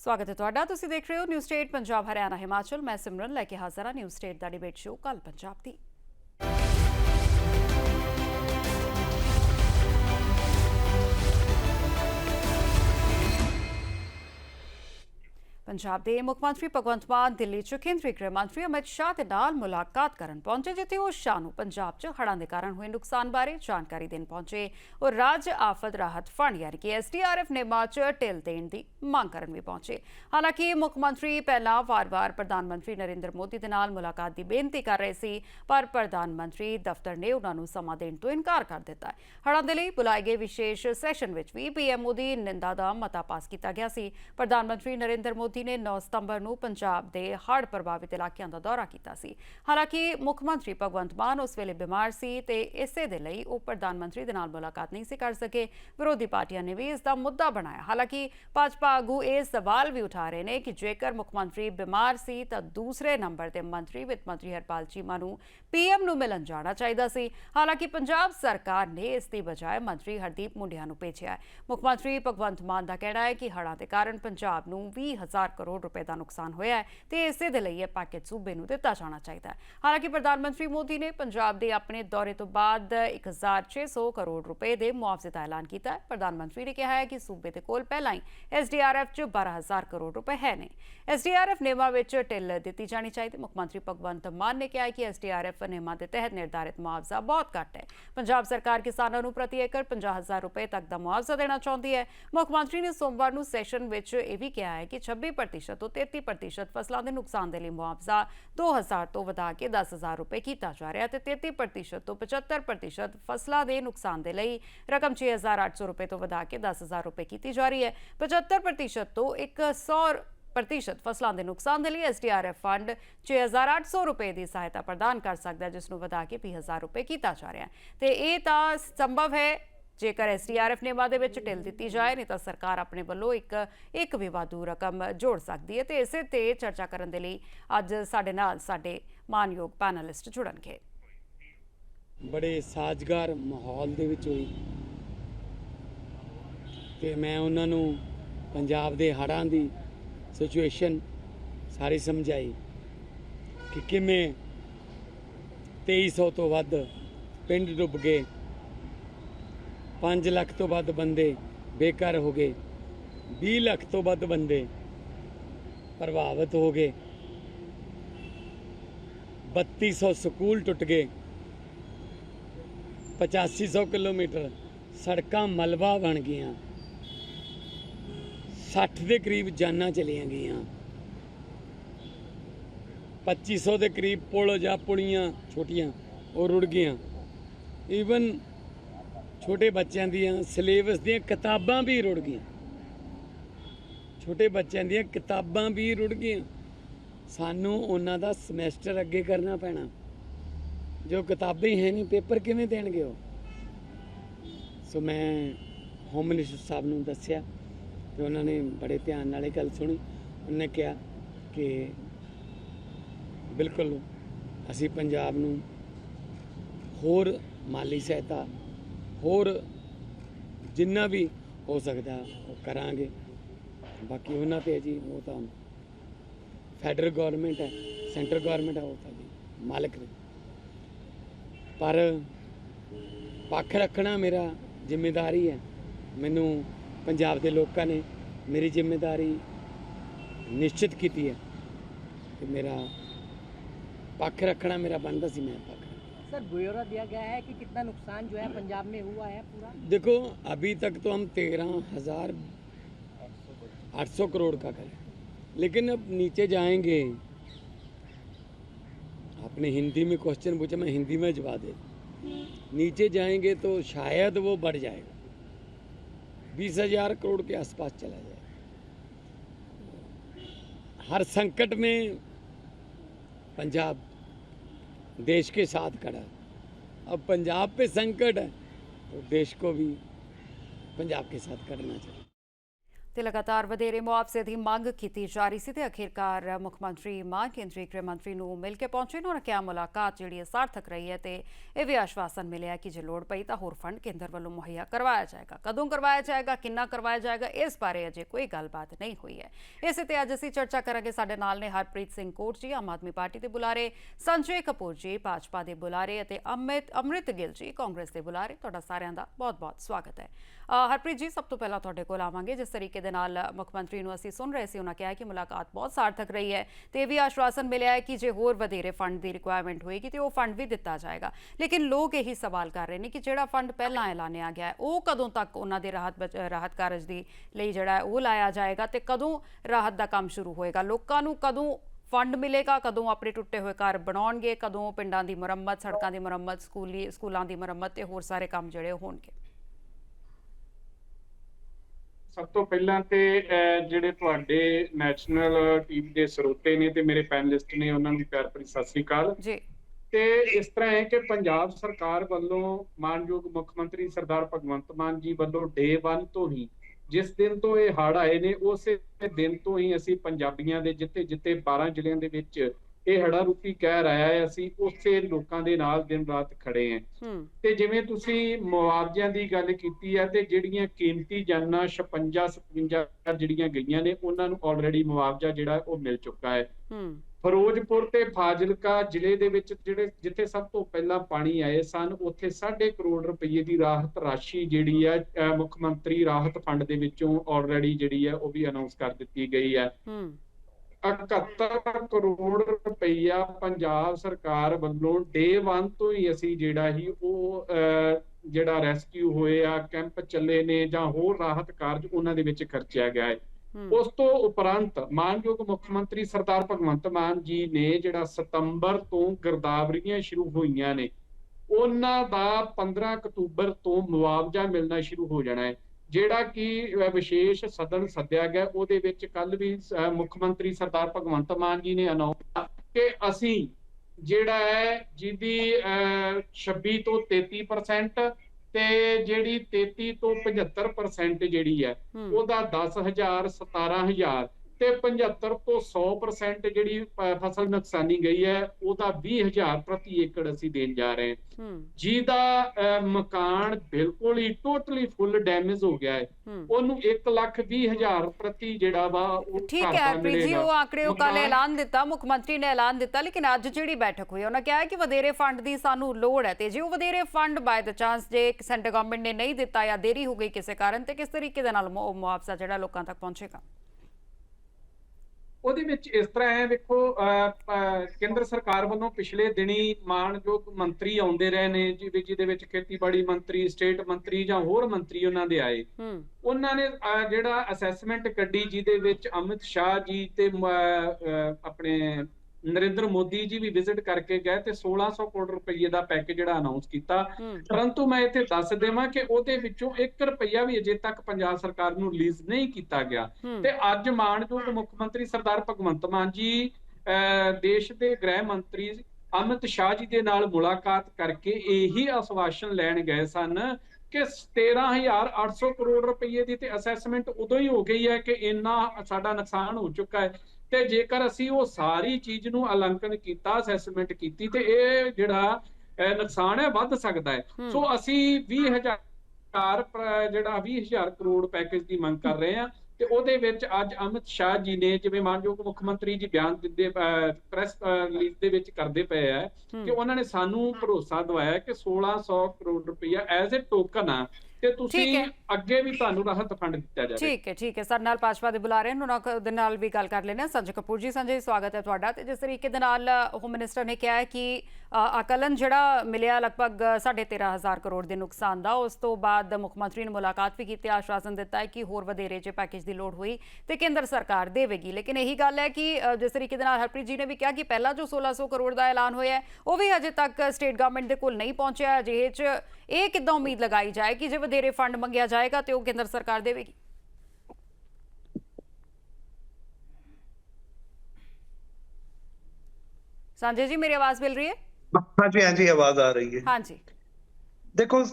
ਸਵਾਗਤ ਹੈ ਤੁਹਾਡਾ। ਤੁਸੀਂ ਦੇਖ ਰਹੇ ਹੋ ਨਿਊਜ਼ ਸਟੇਟ, ਪੰਜਾਬ, ਹਰਿਆਣਾ, ਹਿਮਾਚਲ। ਮੈਂ ਸਿਮਰਨ ਲੈ ਕੇ ਹਾਜ਼ਰ ਹਾਂ। ਨਿਊਜ਼ ਸਟੇਟ ਦਾ ਡਿਬੇਟ ਸ਼ੋਅ ਕੱਲ ਪੰਜਾਬ ਦੀ। ਪੰਜਾਬ ਦੇ ਮੁੱਖ ਮੰਤਰੀ ਭਗਵੰਤ ਮਾਨ, ਦਿੱਲੀ 'ਚ ਕੇਂਦਰੀ ਗ੍ਰਹਿ ਮੰਤਰੀ ਅਮਿਤ ਸ਼ਾਹ ਦੇ ਨਾਲ ਮੁਲਾਕਾਤ ਕਰਨ ਪਹੁੰਚੇ, ਜਿੱਥੇ ਉਹ ਸ਼ਾਹ ਨੂੰ ਪੰਜਾਬ 'ਚ ਹੜ੍ਹਾਂ ਦੇ ਕਾਰਨ ਹੋਏ ਨੁਕਸਾਨ ਬਾਰੇ ਜਾਣਕਾਰੀ ਦੇਣ ਪਹੁੰਚੇ। ਉਹ ਰਾਜ ਆਫਤ ਰਾਹਤ ਫੰਡ ਯਾਨੀ ਕਿ ਐਸਡੀਆਰਐਫ ਨੇ ਮਾਰਚ ਢਿੱਲ ਦੇਣ ਦੀ ਮੰਗ ਕਰਨ ਵੀ ਪਹੁੰਚੇ। ਹਾਲਾਂਕਿ ਮੁੱਖ ਮੰਤਰੀ ਪਹਿਲਾਂ ਵਾਰ-ਵਾਰ ਪ੍ਰਧਾਨ ਮੰਤਰੀ ਨਰਿੰਦਰ ਮੋਦੀ ਦੇ ਨਾਲ ਮੁਲਾਕਾਤ ਦੀ ਬੇਨਤੀ ਕਰ ਰਹੇ ਸੀ, ਪਰ ਪ੍ਰਧਾਨ ਮੰਤਰੀ ਦਫ਼ਤਰ ਨੇ ਉਹਨਾਂ ਨੂੰ ਸਮਾਂ ਦੇਣ ਤੋਂ ਇਨਕਾਰ ਕਰ ਦਿੱਤਾ ਹੜ੍ਹਾਂ ਦੇ ਲਈ ਬੁਲਾਏ ਗਏ ਵਿਸ਼ੇਸ਼ ਸੈਸ਼ਨ ਵਿੱਚ ਵੀ ਪੀਐਮ ਮੋਦੀ ਨਿੰਦਾ ਦਾ ਮਤਾ ਪਾਸ ਕੀਤਾ ਗਿਆ ਸੀ। ਪ੍ਰਧਾਨ ਮੰਤਰੀ ਨਰਿੰਦਰ ਮੋਦੀ ਨੇ 9 ਸਤੰਬਰ ਨੂੰ ਪੰਜਾਬ ਦੇ ਹੜ੍ਹ ਪ੍ਰਭਾਵਿਤ ਇਲਾਕਿਆਂ ਦਾ ਦੌਰਾ ਕੀਤਾ ਸੀ। ਹਾਲਾਂਕਿ ਮੁੱਖ ਮੰਤਰੀ ਭਗਵੰਤ ਮਾਨ ਉਸ ਵੇਲੇ ਬਿਮਾਰ ਸੀ ਤੇ ਇਸੇ ਦੇ ਲਈ ਉਹ ਪ੍ਰਧਾਨ ਮੰਤਰੀ ਦੇ ਨਾਲ ਮੁਲਾਕਾਤ ਨਹੀਂ ਸੀ ਕਰ ਸਕੇ। ਵਿਰੋਧੀ ਪਾਰਟੀਆਂ ਨੇ ਵੀ ਇਸ ਦਾ ਮੁੱਦਾ ਬਣਾਇਆ। ਹਾਲਾਂਕਿ ਭਾਜਪਾ ਆਗੂ ਇਹ ਸਵਾਲ ਵੀ ਉਠਾ ਰਹੇ ਨੇ ਕਿ ਜੇਕਰ ਮੁੱਖ ਮੰਤਰੀ ਬਿਮਾਰ ਸੀ ਤਾਂ ਦੂਸਰੇ ਨੰਬਰ ਤੇ ਮੰਤਰੀ ਵਿੱਤ ਮੰਤਰੀ ਹਰਪਾਲ ਚੀਮਾ ਨੂੰ ਪੀਐਮ ਨੂੰ ਮਿਲਣ ਜਾਣਾ ਚਾਹੀਦਾ ਸੀ। ਹਾਲਾਂਕਿ ਪੰਜਾਬ ਸਰਕਾਰ ਨੇ ਇਸ ਦੀ ਬਜਾਏ ਮੰਤਰੀ ਹਰਦੀਪ ਮੁੰਡਿਆ ਨੂੰ ਭੇਜਿਆ ਹੈ। ਮੁੱਖ ਮੰਤਰੀ ਭਗਵੰਤ ਮਾਨ ਦਾ ਕਹਿਣਾ ਹੈ ਕਿ ਹੜ੍ਹਾਂ ਦੇ ਕਾਰਨ ਪੰਜਾਬ ਨੂੰ 20000 ਕਰੋੜ ਰੁਪਏ ਦਾ ਨੁਕਸਾਨ ਹੋਇਆ ਹੈ ਤੇ ਇਸੇ ਦੇ ਲਈ ਇਹ ਪੈਕੇਜ ਸੂਬੇ ਨੂੰ ਦਿੱਤਾ ਜਾਣਾ ਚਾਹੀਦਾ ਹੈ। ਹਾਲਾਂਕਿ ਪ੍ਰਧਾਨ ਮੰਤਰੀ ਮੋਦੀ ਨੇ ਪੰਜਾਬ ਦੇ ਆਪਣੇ ਦੌਰੇ ਤੋਂ ਬਾਅਦ 1600 ਕਰੋੜ ਰੁਪਏ ਦੇ ਮੁਆਵਜ਼ੇ ਦਾ ਐਲਾਨ ਕੀਤਾ ਹੈ। ਪ੍ਰਧਾਨ ਮੰਤਰੀ ਨੇ ਕਿਹਾ ਹੈ ਕਿ ਸੂਬੇ ਦੇ ਕੋਲ ਪਹਿਲਾਂ ਹੀ ਐਸਡੀਆਰਐਫ 'ਚ 12000 ਕਰੋੜ ਰੁਪਏ ਹੈ ਨੇ। ਐਸਡੀਆਰਐਫ ਨੇਮਾਂ ਵਿੱਚ ਢਿੱਲ ਦਿੱਤੀ ਜਾਣੀ ਚਾਹੀਦੀ। ਮੁੱਖ ਮੰਤਰੀ ਭਗਵੰਤ ਮਾਨ ਨੇ ਕਿਹਾ ਹੈ ਕਿ ਐਸਡੀਆਰਐਫ ਨਿਯਮਾਂ ਦੇ ਤਹਿਤ ਨਿਰਧਾਰਿਤ ਮੁਆਵਜ਼ਾ ਬਹੁਤ ਘੱਟ ਹੈ। ਪੰਜਾਬ ਸਰਕਾਰ ਕਿਸਾਨਾਂ ਨੂੰ ਪ੍ਰਤੀ ਏਕੜ 50000 ਰੁਪਏ ਤੱਕ ਦਾ ਮੁਆਵਜ਼ਾ ਦੇਣਾ ਚਾਹੁੰਦੀ ਹੈ। ਮੁੱਖ ਮੰਤਰੀ ਨੇ ਸੋਮਵਾਰ ਨੂੰ ਸੈਸ਼ਨ ਵਿੱਚ ਇਹ ਵੀ ਕਿਹਾ ਹੈ ਕਿ 26% ਤੋਂ 33% ਫਸਲਾਂ ਦੇ ਨੁਕਸਾਨ ਦੇ ਲਈ ਮੁਆਵਜ਼ਾ 2000 ਤੋਂ ਵਧਾ ਕੇ 10000 ਰੁਪਏ ਕੀਤਾ ਜਾ ਰਿਹਾ ਹੈ ਤੇ 33% ਤੋਂ 75% ਫਸਲਾਂ ਦੇ ਨੁਕਸਾਨ ਦੇ ਲਈ ਰਕਮ 6800 ਰੁਪਏ ਤੋਂ ਵਧਾ ਕੇ 10000 ਰੁਪਏ ਕੀਤੀ ਜਾ ਰਹੀ ਹੈ। 75% ਤੋਂ 100 ਪ੍ਰਤੀਸ਼ਤ ਫਸਲਾਂ ਦੇ ਨੁਕਸਾਨ ਦੇ ਲਈ ਐਸਡੀਆਰਐਫ ਫੰਡ 6800 ਰੁਪਏ ਦੀ ਸਹਾਇਤਾ ਪ੍ਰਦਾਨ ਕਰ ਸਕਦਾ ਹੈ, ਜਿਸ ਨੂੰ ਵਧਾ ਕੇ 20000 ਰੁਪਏ ਕੀਤਾ ਜਾ ਰਿਹਾ ਹੈ। ਤੇ ਇਹ ਤਾਂ ਸੰਭਵ ਹੈ ਜੇਕਰ ਐਸਡੀਆਰਐਫ ਨੇ ਵਾਅਦੇ ਵਿੱਚ ਢਿੱਲ ਦਿੱਤੀ ਜਾਏ, ਨਹੀਂ ਤਾਂ ਸਰਕਾਰ ਆਪਣੇ ਵੱਲੋਂ ਇੱਕ ਇੱਕ ਵੀ ਵਾਧੂ ਰਕਮ ਜੋੜ ਸਕਦੀ ਹੈ ਤੇ ਇਸੇ ਤੇ ਚਰਚਾ ਕਰਨ ਦੇ ਲਈ ਅੱਜ ਸਾਡੇ ਨਾਲ ਸਾਡੇ ਮਾਨਯੋਗ ਪੈਨਲਿਸਟ ਜੁੜਨਗੇ। ਬੜੇ ਸਾਜ਼ਗਾਰ ਮਾਹੌਲ ਦੇ ਵਿੱਚ ਹੋਈ। ਤੇ ਮੈਂ ਉਹਨਾਂ ਨੂੰ ਪੰਜਾਬ ਦੇ ਹੜ੍ਹਾਂ ਦੀ ਸਿਚੁਏਸ਼ਨ ਸਾਰੀ ਸਮਝਾਈ ਕਿ ਕਿਵੇਂ 2300 ਤੋਂ ਵੱਧ ਪਿੰਡ ਡੁੱਬ ਗਏ। 5 ਲੱਖ ਤੋਂ ਵੱਧ ਬੰਦੇ ਬੇਘਰ ਹੋ ਗਏ 20 ਲੱਖ ਤੋਂ ਵੱਧ ਬੰਦੇ ਪ੍ਰਭਾਵਿਤ ਹੋ ਗਏ 3200 ਸਕੂਲ ਟੁੱਟ ਗਏ 8500 ਕਿਲੋਮੀਟਰ ਸੜਕਾਂ ਮਲਬਾ ਬਣ ਗਈਆਂ 60 ਦੇ ਕਰੀਬ ਜਾਨਾਂ ਚਲੀਆਂ ਗਈਆਂ 2500 ਦੇ ਕਰੀਬ ਪੁਲ ਜਾਂ ਪੁਲੀਆਂ ਛੋਟੀਆਂ ਉਹ ਰੁੜ ਗਈਆਂ ਈਵਨ ਛੋਟੇ ਬੱਚਿਆਂ ਦੀਆਂ ਸਿਲੇਬਸ ਦੀਆਂ ਕਿਤਾਬਾਂ ਵੀ ਰੁੜ ਗਈਆਂ। ਛੋਟੇ ਬੱਚਿਆਂ ਦੀਆਂ ਕਿਤਾਬਾਂ ਵੀ ਰੁੜ ਗਈਆਂ। ਸਾਨੂੰ ਉਹਨਾਂ ਦਾ ਸਮੈਸਟਰ ਅੱਗੇ ਕਰਨਾ ਪੈਣਾ। ਜੋ ਕਿਤਾਬਾਂ ਹੀ ਹੈ ਨਹੀਂ, ਪੇਪਰ ਕਿਵੇਂ ਦੇਣਗੇ ਉਹ? ਸੋ ਮੈਂ ਹੋਮ ਮਿਨਿਸਟਰ ਸਾਹਿਬ ਨੂੰ ਦੱਸਿਆ ਤੇ ਉਹਨਾਂ ਨੇ ਬੜੇ ਧਿਆਨ ਨਾਲ ਇਹ ਗੱਲ ਸੁਣੀ। ਉਹਨੇ ਕਿਹਾ ਕਿ ਬਿਲਕੁਲ ਅਸੀਂ ਪੰਜਾਬ ਨੂੰ ਹੋਰ ਮਾਲੀ ਸਹਾਇਤਾ ਹੋਰ ਜਿੰਨਾ ਵੀ ਹੋ ਸਕਦਾ ਉਹ ਕਰਾਂਗੇ। ਬਾਕੀ ਉਹਨਾਂ ਤੇ ਜੀ ਉਹ ਤਾਂ ਫੈਡਰਲ ਗਵਰਨਮੈਂਟ ਹੈ ਸੈਂਟਰ ਗਵਰਨਮੈਂਟ ਹੈ, ਉਹ ਤਾਂ ਜੀ ਮਾਲਕ ਪਰ ਪੱਖ ਰੱਖਣਾ ਮੇਰਾ ਜ਼ਿੰਮੇਵਾਰੀ ਹੈ। ਮੈਨੂੰ ਪੰਜਾਬ ਦੇ ਲੋਕਾਂ ਨੇ ਮੇਰੀ ਜ਼ਿੰਮੇਵਾਰੀ ਨਿਸ਼ਚਿਤ ਕੀਤੀ ਹੈ ਕਿ ਮੇਰਾ ਪੱਖ ਰੱਖਣਾ ਮੇਰਾ ਬਣਦਾ ਸੀ ਮੈਂ सर ब्यौरा दिया गया है कि कितना नुकसान जो है पंजाब में हुआ है पूरा? देखो, अभी तक तो हम तेरह हज़ार आठ सौ करोड़ का करें। लेकिन अब नीचे जाएँगे। आपने हिंदी में क्वेश्चन पूछा, मैं हिंदी में जवाब दे नीचे जाएँगे तो शायद वो बढ़ जाएगा बीस हज़ार करोड़ के आसपास चला जाएगा हर संकट में पंजाब देश के साथ खड़ा अब पंजाब पे संकट है तो देश को भी पंजाब के साथ करना चाहिए ਤੇ ਲਗਾਤਾਰ ਵਧੇਰੇ ਮੁਆਵਜ਼ੇ ਦੀ ਮੰਗ ਕੀਤੀ ਜਾ ਰਹੀ ਸੀ ਤੇ ਅਖੀਰਕਾਰ ਮੁੱਖ ਮੰਤਰੀ ਮਾਨ ਕੇਂਦਰੀ ਗ੍ਰਹਿ ਮੰਤਰੀ ਨੂੰ ਮਿਲ ਕੇ ਪਹੁੰਚੇ ਨੇ ਉਹਨਾਂ ਕਿਹਾ ਮੁਲਾਕਾਤ ਜਿਹੜੀ ਹੈ ਸਾਰਥਕ ਰਹੀ ਹੈ ਤੇ ਇਹ ਵੀ ਆਸ਼ਵਾਸਨ ਮਿਲਿਆ ਕਿ ਜੇ ਲੋੜ ਪਈ ਤਾਂ ਹੋਰ ਫੰਡ ਕੇਂਦਰ ਵੱਲੋਂ ਮੁਹੱਈਆ ਕਰਵਾਇਆ ਜਾਏਗਾ। ਕਦੋਂ ਕਰਵਾਇਆ ਜਾਏਗਾ, ਕਿੰਨਾ ਕਰਵਾਇਆ ਜਾਏਗਾ, ਇਸ ਬਾਰੇ ਅਜੇ ਕੋਈ ਗੱਲਬਾਤ ਨਹੀਂ ਹੋਈ ਹੈ। ਇਸੇ ਤੇ ਅੱਜ ਅਸੀਂ ਚਰਚਾ ਕਰਾਂਗੇ। ਸਾਡੇ ਨਾਲ ਨੇ ਹਰਪ੍ਰੀਤ ਸਿੰਘ ਕੋਟ ਜੀ ਆਮ ਆਦਮੀ ਪਾਰਟੀ ਦੇ ਬੁਲਾਰੇ, ਸੰਜੇ ਕਪੂਰ ਜੀ, ਭਾਜਪਾ ਦੇ ਬੁਲਾਰੇ ਅਤੇ ਅਮਿਤ, ਅੰਮ੍ਰਿਤ ਗਿੱਲ ਜੀ, ਕਾਂਗਰਸ ਦੇ ਬੁਲਾਰੇ। ਤੁਹਾਡਾ ਸਾਰਿਆਂ ਦਾ ਬਹੁਤ-ਬਹੁਤ ਸਵਾਗਤ ਹੈ। ਹਰਪ੍ਰੀਤ ਜੀ ਸਭ ਤੋਂ ਪਹਿਲਾਂ ਤੁਹਾਡੇ ਕੋਲ ਆਵਾਂਗੇ ਜਿਸ ਤਰੀਕੇ ਦੇ ਨਾਲ ਮੁੱਖ ਮੰਤਰੀ ਨੂੰ ਅਸੀਂ ਸੁਣ ਰਹੇ ਸੀ ਉਹਨਾਂ ਕਿਹਾ ਕਿ ਮੁਲਾਕਾਤ ਬਹੁਤ ਸਾਰਥਕ ਰਹੀ ਹੈ ਤੇ ਇਹ ਵੀ ਆਸ਼ਵਾਸਨ ਮਿਲਿਆ ਹੈ ਕਿ ਜੇ ਹੋਰ ਵਧੇਰੇ ਫੰਡ ਦੀ ਰਿਕੁਆਇਰਮੈਂਟ ਹੋਏਗੀ ਤੇ ਉਹ ਫੰਡ ਵੀ ਦਿੱਤਾ ਜਾਏਗਾ ਲੇਕਿਨ ਲੋਕ ਇਹੀ ਸਵਾਲ ਕਰ ਰਹੇ ਨੇ ਕਿ ਜਿਹੜਾ ਫੰਡ ਪਹਿਲਾਂ ਐਲਾਨਿਆ ਗਿਆ ਹੈ ਉਹ ਕਦੋਂ ਤੱਕ ਉਹਨਾਂ ਦੇ ਰਾਹਤ ਬਚ- ਰਾਹਤ ਕਾਰਜ ਦੀ ਲਈ ਜਿਹੜਾ ਹੈ ਉਹ ਲਾਇਆ ਜਾਏਗਾ ਤੇ ਕਦੋਂ ਰਾਹਤ ਦਾ ਕੰਮ ਸ਼ੁਰੂ ਹੋਏਗਾ ਲੋਕਾਂ ਨੂੰ ਕਦੋਂ ਫੰਡ ਮਿਲੇਗਾ ਕਦੋਂ ਆਪਣੇ ਟੁੱਟੇ ਹੋਏ ਘਰ ਬਣਾਉਣਗੇ ਕਦੋਂ ਪਿੰਡਾਂ ਦੀ ਮੁਰੰਮਤ ਸੜਕਾਂ ਦੀ ਮੁਰੰਮਤ ਸਕੂਲੀ ਸਕੂਲਾਂ ਦੀ ਮੁਰੰਮਤ ਤੇ ਹੋਰ ਸਾਰੇ ਕੰਮ ਜਿਹੜੇ ਉਹ ਹੋਣਗੇ ਸਭ ਤੋਂ ਪਹਿਲਾਂ ਤੇ ਜਿਹੜੇ ਤੁਹਾਡੇ ਨੈਸ਼ਨਲ ਟੀਵੀ ਦੇ ਸਰੋਤੇ ਨੇ ਤੇ ਮੇਰੇ ਪੈਨਲਿਸਟ ਨੇ ਉਹਨਾਂ ਨੂੰ ਪਿਆਰ ਭਰੀ ਸਤਿ ਸ੍ਰੀ ਅਕਾਲ। ਜੀ। ਤੇ ਇਸ ਤਰ੍ਹਾਂ ਹੈ ਕਿ ਪੰਜਾਬ ਸਰਕਾਰ ਵੱਲੋਂ ਮਾਨਯੋਗ ਮੁੱਖ ਮੰਤਰੀ ਸਰਦਾਰ ਭਗਵੰਤ ਮਾਨ ਜੀ ਵੱਲੋਂ ਡੇ 1 ਤੋਂ ਹੀ ਜਿਸ ਦਿਨ ਤੋਂ ਇਹ ਹੜ੍ਹ ਆਏ ਨੇ ਉਸੇ ਦਿਨ ਤੋਂ ਹੀ ਅਸੀਂ ਪੰਜਾਬੀਆਂ ਦੇ ਜਿੱਥੇ ਜਿੱਥੇ 12 ਜ਼ਿਲ੍ਹਿਆਂ ਦੇ ਵਿੱਚ ਇਹ ਹੜ੍ਹਾਂ ਰੂਪੀ ਕਹਿਰ ਆਇਆ ਹੈ ਅਸੀਂ ਉਸੇ ਲੋਕਾਂ ਦੇ ਨਾਲ ਦਿਨ ਰਾਤ ਖੜੇ ਹਾਂ। ਤੇ ਜਿਵੇਂ ਤੁਸੀਂ ਮੁਆਵਜ਼ਿਆਂ ਦੀ ਗੱਲ ਕੀਤੀ ਹੈ ਤੇ ਜਿਹੜੀਆਂ ਕੀਮਤੀ ਜਾਨਾਂ 56 57 ਜਿਹੜੀਆਂ ਗਈਆਂ ਨੇ ਉਹਨਾਂ ਨੂੰ ਆਲਰੇਡੀ ਮੁਆਵਜ਼ਾ ਜਿਹੜਾ ਉਹ ਮਿਲ ਚੁੱਕਾ ਹੈ। ਫਿਰੋਜ਼ਪੁਰ ਤੇ ਫਾਜ਼ਿਲਕਾ ਜ਼ਿਲ੍ਹੇ ਦੇ ਵਿੱਚ ਜਿਹੜੇ ਜਿੱਥੇ ਸਭ ਤੋਂ ਪਹਿਲਾਂ ਪਾਣੀ ਆਏ ਸਨ ਉੱਥੇ 1.5 ਕਰੋੜ ਰੁਪਏ ਦੀ ਰਾਹਤ ਰਾਸ਼ੀ ਜਿਹੜੀ ਹੈ ਮੁੱਖ ਮੰਤਰੀ ਰਾਹਤ ਫੰਡ ਦੇ ਵਿੱਚੋਂ ਆਲਰੇਡੀ ਜਿਹੜੀ ਹੈ ਉਹ ਵੀ ਅਨਾਉਂਸ ਕਰ ਦਿੱਤੀ ਗਈ ਹੈ। ਹੂੰ। 71 ਕਰੋੜ ਰੁਪਈਆ ਪੰਜਾਬ ਸਰਕਾਰ ਵੱਲੋਂ ਡੇ 1 ਤੋਂ ਹੀ ਅਸੀਂ ਜਿਹੜਾ ਹੀ ਉਹ ਜਿਹੜਾ ਰੈਸਕਿਊ ਹੋਏ ਆ ਕੈਂਪ ਚੱਲੇ ਨੇ ਜਾਂ ਹੋਰ ਰਾਹਤ ਕਾਰਜ ਉਹਨਾਂ ਦੇ ਵਿੱਚ ਖਰਚਿਆ ਗਿਆ ਹੈ। ਹੂੰ। ਉਸ ਤੋਂ ਉਪਰੰਤ ਮਾਨਯੋਗ ਮੁੱਖ ਮੰਤਰੀ ਸਰਦਾਰ ਭਗਵੰਤ ਮਾਨ ਜੀ ਨੇ ਜਿਹੜਾ ਸਤੰਬਰ ਤੋਂ ਗਿਰਦਾਵਰੀਆਂ ਸ਼ੁਰੂ ਹੋਈਆਂ ਨੇ ਉਹਨਾਂ ਦਾ 15 ਅਕਤੂਬਰ ਤੋਂ ਮੁਆਵਜ਼ਾ ਮਿਲਣਾ ਸ਼ੁਰੂ ਹੋ ਜਾਣਾ ਹੈ। ਜਿਹੜਾ ਕਿ ਵਿਸ਼ੇਸ਼ ਸਦਨ ਸੱਦਿਆ ਗਿਆ ਉਹਦੇ ਵਿੱਚ ਕੱਲ ਵੀ ਮੁੱਖ ਮੰਤਰੀ ਸਰਦਾਰ ਭਗਵੰਤ ਮਾਨ ਜੀ ਨੇ ਅਨਾਉਂਸ ਕਿ ਅਸੀਂ ਜਿਹੜਾ ਹੈ ਜਿਹਦੀ ਅਹ, 26 ਤੋਂ 33% ਤੇ ਜਿਹੜੀ 33 ਤੋਂ 75% ਜਿਹੜੀ ਹੂੰ ਉਹਦਾ 10000 17000 ਤੇ 75 ਤੋਂ 100% ਜਿਹੜੀ ਫਸਲ ਨੁਕਸਾਨੀ ਗਈ ਹੈ ਉਹਦਾ 20000 ਪ੍ਰਤੀ ਏਕੜ ਅਸੀਂ ਦੇਣ ਜਾ ਰਹੇ ਹਾਂ। ਜਿਹਦਾ ਮਕਾਨ ਬਿਲਕੁਲ ਹੀ ਟੋਟਲੀ ਫੁੱਲ ਡੈਮੇਜ ਹੋ ਗਿਆ ਹੈ। ਉਹਨੂੰ 1 ਲੱਖ 20000 ਪ੍ਰਤੀ ਜਿਹੜਾ ਵਾ ਉਹ ਠੀਕ ਹੈ ਦਾ ਹਰਪ੍ਰੀਤ ਜੀ। ਉਹ ਆંકੜੇ ਉਹ ਕੱਲ ਐਲਾਨ ਦਿੱਤਾ ਮੁੱਖ ਮੰਤਰੀ ਨੇ ਐਲਾਨ ਦਿੱਤਾ ਲੇਕਿਨ ਅੱਜ ਜਿਹੜੀ ਬੈਠਕ ਹੋਈ ਉਹਨਾਂ ਕਿਹਾ ਕਿ ਵਧੇਰੇ ਫੰਡ ਦੀ ਸਾਨੂੰ ਲੋੜ ਹੈ ਤੇ ਜੇ ਉਹ ਵਧੇਰੇ ਫੰਡ ਬਾਈ ਦ ਚਾਂਸ ਜੇ ਸੈਂਟਰ ਗਵਰਨਮੈਂਟ ਨੇ ਨਹੀਂ ਦਿੱਤਾ ਜਾਂ ਦੇਰੀ ਹੋ ਗਈ ਕਿਸੇ ਕਾਰਨ ਤੇ ਕਿਸ ਤਰੀਕੇ ਦੇ ਨਾਲ ਮੁਆਵਜ਼ਾ ਜਿਹੜਾ ਲੋਕਾਂ ਤੱਕ ਪਹੁੰਚੇਗਾ? ਉਹਦੇ ਵਿੱਚ ਇਸ ਤਰ੍ਹਾਂ ਹੈ ਵੇਖੋ ਕੇਂਦਰ ਸਰਕਾਰ ਵੱਲੋਂ ਪਿਛਲੇ ਦਿਨੀ ਮਾਨਯੋਗ ਮੰਤਰੀ ਆਉਂਦੇ ਰਹੇ ਨੇ ਜਿਹਦੇ ਜਿਹਦੇ ਵਿੱਚ ਖੇਤੀਬਾੜੀ ਮੰਤਰੀ ਸਟੇਟ ਮੰਤਰੀ ਜਾਂ ਹੋਰ ਮੰਤਰੀ ਉਹਨਾਂ ਦੇ ਆਏ। ਉਹਨਾਂ ਨੇ ਜਿਹੜਾ ਅਸੈਸਮੈਂਟ ਕੱਢੀ ਜਿਹਦੇ ਵਿੱਚ ਅਮਿਤ ਸ਼ਾਹ ਜੀ ਤੇ ਆਪਣੇ ਨਰਿੰਦਰ ਮੋਦੀ ਜੀ ਵੀ ਵਿਜ਼ਿਟ ਕਰਕੇ ਗਏ ਤੇ 1600 ਕਰੋੜ ਰੁਪਏ ਦਾ ਪੈਕੇਜ ਜਿਹੜਾ ਅਨਾਉਂਸ ਕੀਤਾ। ਪਰੰਤੂ ਮੈਂ ਇੱਥੇ ਦੱਸ ਦੇਵਾਂ ਕਿ ਉਹਦੇ ਵਿੱਚੋਂ 1 ਰੁਪਈਆ ਵੀ ਅਜੇ ਤੱਕ ਪੰਜਾਬ ਸਰਕਾਰ ਨੂੰ ਰਿਲੀਜ਼ ਨਹੀਂ ਕੀਤਾ ਗਿਆ। ਤੇ ਅੱਜ ਮਾਨਯੋਗ ਮੁੱਖ ਮੰਤਰੀ ਸਰਦਾਰ ਭਗਵੰਤ ਮਾਨ ਜੀ ਦੇਸ਼ ਦੇ ਗ੍ਰਹਿ ਮੰਤਰੀ ਅਮਿਤ ਸ਼ਾਹ ਜੀ ਦੇ ਨਾਲ ਮੁਲਾਕਾਤ ਕਰਕੇ ਇਹੀ ਆਸ਼ਵਾਸਨ ਲੈਣ ਗਏ ਸਨ ਕਿ 13800 ਕਰੋੜ ਰੁਪਏ ਦੀ ਤੇ ਅਸੈਸਮੈਂਟ ਉਦੋਂ ਹੀ ਹੋ ਗਈ ਹੈ ਕਿ ਇੰਨਾ ਸਾਡਾ ਨੁਕਸਾਨ ਹੋ ਚੁੱਕਾ ਹੈ। ਤੇ ਜੇਕਰ ਅਸੀਂ ਉਹ ਸਾਰੀ ਚੀਜ਼ ਨੂੰ ਉਲੰਘਣ ਕੀਤਾ ਅਸੈਸਮੈਂਟ ਕੀਤੀ ਤੇ ਇਹ ਜਿਹੜਾ ਨੁਕਸਾਨ ਹੈ ਵੱਧ ਸਕਦਾ ਹੈ। ਸੋ ਅਸੀਂ 20000 ਕਾਰ ਪ੍ਰ- ਜਿਹੜਾ 20000 ਕਰੋੜ ਪੈਕੇਜ ਦੀ ਮੰਗ ਕਰ ਰਹੇ ਹਾਂ ਤੇ ਉਹਦੇ ਵਿੱਚ ਅੱਜ ਅਮਿਤ ਸ਼ਾਹ ਜੀ ਨੇ ਜਿਵੇਂ ਮਾਨਯੋਗ ਮੁੱਖ ਮੰਤਰੀ ਜੀ ਬਿਆਨ ਦਿੰਦੇ ਪ੍ਰੈਸ ਰਿਲੀਜ਼ ਦੇ ਵਿੱਚ ਕਰਦੇ ਪਏ ਆ। ਕਿ ਉਹਨਾਂ ਨੇ ਸਾਨੂੰ ਭਰੋਸਾ ਦਵਾਇਆ ਕਿ 1600 ਕਰੋੜ ਰੁਪਇਆ ਐਜ਼ ਅ ਟੋਕਨ ਆ ਤੇ ਤੁਸੀਂ ਠੀਕ ਹੈ। ਅੱਗੇ ਵੀ ਤੁਹਾਨੂੰ ਰਾਹਤ ਫੰਡ ਦਿੱਤਾ ਜਾਵੇ। ਠੀਕ ਹੈ ਠੀਕ ਹੈ। ਸਾਡੇ ਨਾਲ ਭਾਜਪਾ ਦੇ ਬੁਲਾਰੇ ਨੂੰ ਨਾਲ ਦੇ ਨਾਲ ਵੀ ਗੱਲ ਕਰ ਲੈਣਾ ਸੰਜੇ ਕਪੂਰ ਜੀ ਸੰਜੇ ਸਵਾਗਤ ਹੈ ਤੁਹਾਡਾ। ਤੇ ਜਿਸ ਤਰੀਕੇ ਦੇ ਨਾਲ ਹੋਮ ਮਿਨਿਸਟਰ ਨੇ ਕਿਹਾ ਹੈ ਕਿ ਆਕਲਨ ਜਿਹੜਾ ਮਿਲਿਆ ਲਗਭਗ 13500 ਕਰੋੜ ਦੇ ਨੁਕਸਾਨ ਦਾ, ਉਸ ਤੋਂ ਬਾਅਦ ਮੁੱਖ ਮੰਤਰੀ ਨੇ ਮੁਲਾਕਾਤ ਵੀ ਕੀਤੀ, ਆਸ਼ਵਾਸਨ ਦਿੱਤਾ ਹੈ ਕਿ ਹੋਰ ਵਧੇਰੇ ਜੇ ਪੈਕੇਜ ਦੀ ਲੋੜ ਹੋਈ ਤੇ ਕੇਂਦਰ ਸਰਕਾਰ ਦੇਵੇਗੀ। ਲੇਕਿਨ ਇਹੀ ਗੱਲ ਹੈ ਕਿ ਜਿਸ ਤਰੀਕੇ ਦੇ ਨਾਲ ਹਰਪ੍ਰੀਤ ਜੀ ਨੇ ਵੀ ਕਿਹਾ ਕਿ ਪਹਿਲਾਂ ਜੋ 1600 ਕਰੋੜ ਦਾ ਐਲਾਨ ਹੋਇਆ ਉਹ ਵੀ ਅਜੇ ਤੱਕ ਸਟੇਟ ਗਵਰਨਮੈਂਟ ਦੇ ਕੋਲ ਨਹੀਂ ਪਹੁੰਚਿਆ। ਅਜਿਹੇ 'ਚ ਇਹ ਕਿੱਦਾਂ ਉਮੀਦ ਲਗਾਈ ਜਾਏ ਕਿ ਜੇ ਵਧੇਰੇ ਫੰਡ ਮੰਗਿਆ ਜਾਏਗਾ ਤੇ ਉਹ ਕੇਂਦਰ ਸਰਕਾਰ ਦੇਵੇਗੀ? ਸਾਂਝੇ ਜੀ, ਮੇਰੀ ਆਵਾਜ਼ ਮਿਲ ਰਹੀ ਹੈ? ਹਾਂਜੀ ਹਾਂਜੀ ਆਵਾਜ਼ ਆ ਰਹੀ ਹੈ। ਹਾਂਜੀ। ਦੇਖੋ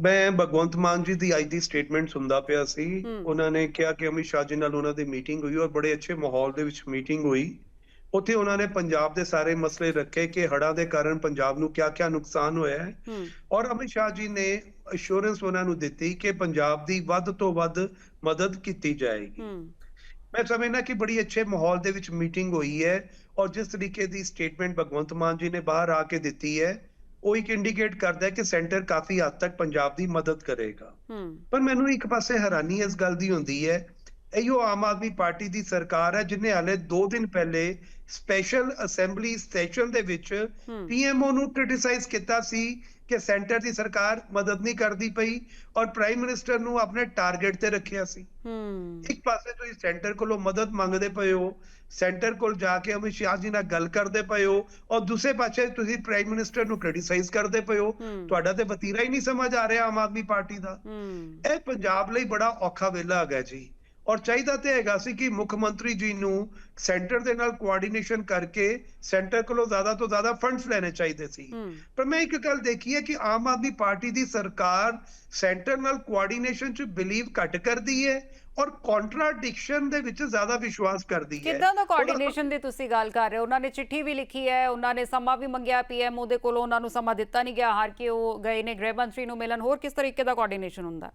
ਮੈਂ ਭਗਵੰਤ ਮਾਨ ਜੀ ਦੀ ਅੱਜ ਸਟੇਟਮੈਂਟ ਸੁਣਦਾ ਪਿਆ ਸੀ। ਉਹਨਾਂ ਨੇ ਕਿਹਾ ਕਿ ਅਮਿਤ ਸ਼ਾਹ ਜੀ ਨਾਲ ਉਹਨਾਂ ਦੀ ਮੀਟਿੰਗ ਹੋਈ ਔਰ ਬੜੇ ਅੱਛੇ ਮਾਹੌਲ ਦੇ ਵਿੱਚ ਮੀਟਿੰਗ ਹੋਈ। ਉੱਥੇ ਉਹਨਾਂ ਨੇ ਪੰਜਾਬ ਦੇ ਸਾਰੇ ਮਸਲੇ ਰੱਖੇ ਕਿ ਹੜਾਂ ਦੇ ਕਾਰਨ ਪੰਜਾਬ ਨੂੰ ਕਿਆ-ਕਿਆ ਨੁਕਸਾਨ ਹੋਇਆ ਹੈ। ਔਰ ਅਮਿਤ ਸ਼ਾਹ ਜੀ ਨੇ ਅਸ਼ੋਰੈਂਸ ਉਹਨਾਂ ਨੂੰ ਦਿੱਤੀ ਕਿ ਪੰਜਾਬ ਦੀ ਵੱਧ ਤੋਂ ਵੱਧ ਮਦਦ ਕੀਤੀ ਜਾਏਗੀ। ਮੈਂ ਸਮਝਦਾ ਕਿ ਬੜੀ ਅੱਛੇ ਮਾਹੌਲ ਦੇ ਵਿੱਚ ਮੀਟਿੰਗ ਹੋਈ ਹੈ। ਔਰ ਜਿਸ ਤਰੀਕੇ ਦੀ ਸਟੇਟਮੈਂਟ ਭਗਵੰਤ ਮਾਨ ਜੀ ਨੇ ਬਾਹਰ ਆ ਕੇ ਦਿੱਤੀ ਹੈ ਉਹ ਇੱਕ ਇੰਡੀਕੇਟ ਕਰਦਾ ਹੈ ਕਿ ਸੈਂਟਰ ਕਾਫੀ ਹੱਦ ਤੱਕ ਪੰਜਾਬ ਦੀ ਮਦਦ ਕਰੇਗਾ। ਪਰ ਮੈਨੂੰ ਇੱਕ ਪਾਸੇ ਹੈਰਾਨੀ ਇਸ ਗੱਲ ਦੀ ਹੁੰਦੀ ਹੈ ਇਹੋ ਆਮ ਆਦਮੀ ਪਾਰਟੀ ਦੀ ਸਰਕਾਰ ਹੈ ਜਿਨੇ ਹਾਲੇ 2 ਦਿਨ ਪਹਿਲੇ ਸਪੈਸ਼ਲ ਅਸੈਂਬਲੀ ਸੈਸ਼ਨ ਦੇ ਵਿੱਚ ਪੀਐਮਓ ਨੂੰ ਕ੍ਰਿਟਿਸਾਈਜ਼ ਕੀਤਾ ਸੀ ਕਿ ਸੈਂਟਰ ਦੀ ਸਰਕਾਰ ਮਦਦ ਨਹੀਂ ਕਰਦੀ ਪਈ ਔਰ ਪ੍ਰਾਈਮ ਮਿਨਿਸਟਰ ਨੂੰ ਆਪਣੇ ਟਾਰਗੇਟ ਤੇ ਰੱਖਿਆ ਸੀ। ਹੂੰ। ਇੱਕ ਪਾਸੇ ਤੁਸੀਂ ਸੈਂਟਰ ਕੋਲੋਂ ਮਦਦ ਮੰਗਦੇ ਪਏ ਹੋ ਸੈਂਟਰ ਕੋਲ ਜਾ ਕੇ ਅਮਿਤ ਸ਼ਾਹ ਜੀ ਨਾਲ ਗੱਲ ਕਰਦੇ ਪਏ ਹੋ ਔਰ ਦੂਸਰੇ ਪਾਸੇ ਤੁਸੀਂ ਪ੍ਰਾਈਮ ਮਿਨਿਸਟਰ ਨੂੰ ਕ੍ਰਿਟਿਸਾਈਜ਼ ਕਰਦੇ ਪਏ ਹੋ। ਤੁਹਾਡਾ ਤੇ ਵਤੀਰਾ ਹੀ ਨਹੀਂ ਸਮਝ ਆ ਰਿਹਾ ਆਮ ਆਦਮੀ ਪਾਰਟੀ ਦਾ। ਹੂੰ। ਇਹ ਪੰਜਾਬ ਲਈ ਬੜਾ ਔਖਾ ਵੇਲਾ ਹੈਗਾ ਜੀ। ਔਰ ਚਾਹੀਦਾ ਤੇ ਹੈਗਾ ਸੀ ਕਿ ਮੁੱਖ ਮੰਤਰੀ ਜੀ ਨੂੰ ਸੈਂਟਰ ਦੇ ਨਾਲ ਕੋਆਰਡੀਨੇਸ਼ਨ ਕਰਕੇ ਸੈਂਟਰ ਕੋਲੋਂ ਜ਼ਿਆਦਾ ਤੋਂ ਜ਼ਿਆਦਾ ਫੰਡਸ ਲੈਣੇ ਚਾਹੀਦੇ ਸੀ। ਪਰ ਮੈਂ ਇੱਕ ਗੱਲ ਦੇਖੀ ਹੈ ਕਿ ਆਮ ਆਦਮੀ ਪਾਰਟੀ ਦੀ ਸਰਕਾਰ ਸੈਂਟਰ ਨਾਲ ਕੋਆਰਡੀਨੇਸ਼ਨ 'ਚ ਬਿਲੀਵ ਘੱਟ ਕਰਦੀ ਹੈ ਔਰ ਕੰਟਰਾਡਿਕਸ਼ਨ ਦੇ ਵਿੱਚ ਜ਼ਿਆਦਾ ਵਿਸ਼ਵਾਸ ਕਰਦੀ ਹੈ। ਕਿੱਦਾਂ ਦਾ ਕੋਆਰਡੀਨੇਸ਼ਨ ਦੀ ਤੁਸੀਂ ਗੱਲ ਕਰ ਰਹੇ ਹੋ? ਉਹਨਾਂ ਨੇ ਚਿੱਠੀ ਵੀ ਲਿਖੀ ਹੈ ਉਹਨਾਂ ਨੇ ਸਮਾਂ ਵੀ ਮੰਗਿਆ ਪੀਐਮਓ ਦੇ ਕੋਲੋਂ ਉਹਨਾਂ ਨੂੰ ਸਮਾਂ ਦਿੱਤਾ ਨਹੀਂ ਗਿਆ ਹਾਰ ਕੇ ਉਹ ਗਏ ਨੇ ਗ੍ਰਹਿ ਮੰਤਰੀ ਨੂੰ ਮਿਲਣ। ਹੋਰ ਕਿਸ ਤਰੀਕੇ ਦਾ ਕੋਆਰਡੀਨੇਸ਼ਨ ਹੁੰਦਾ?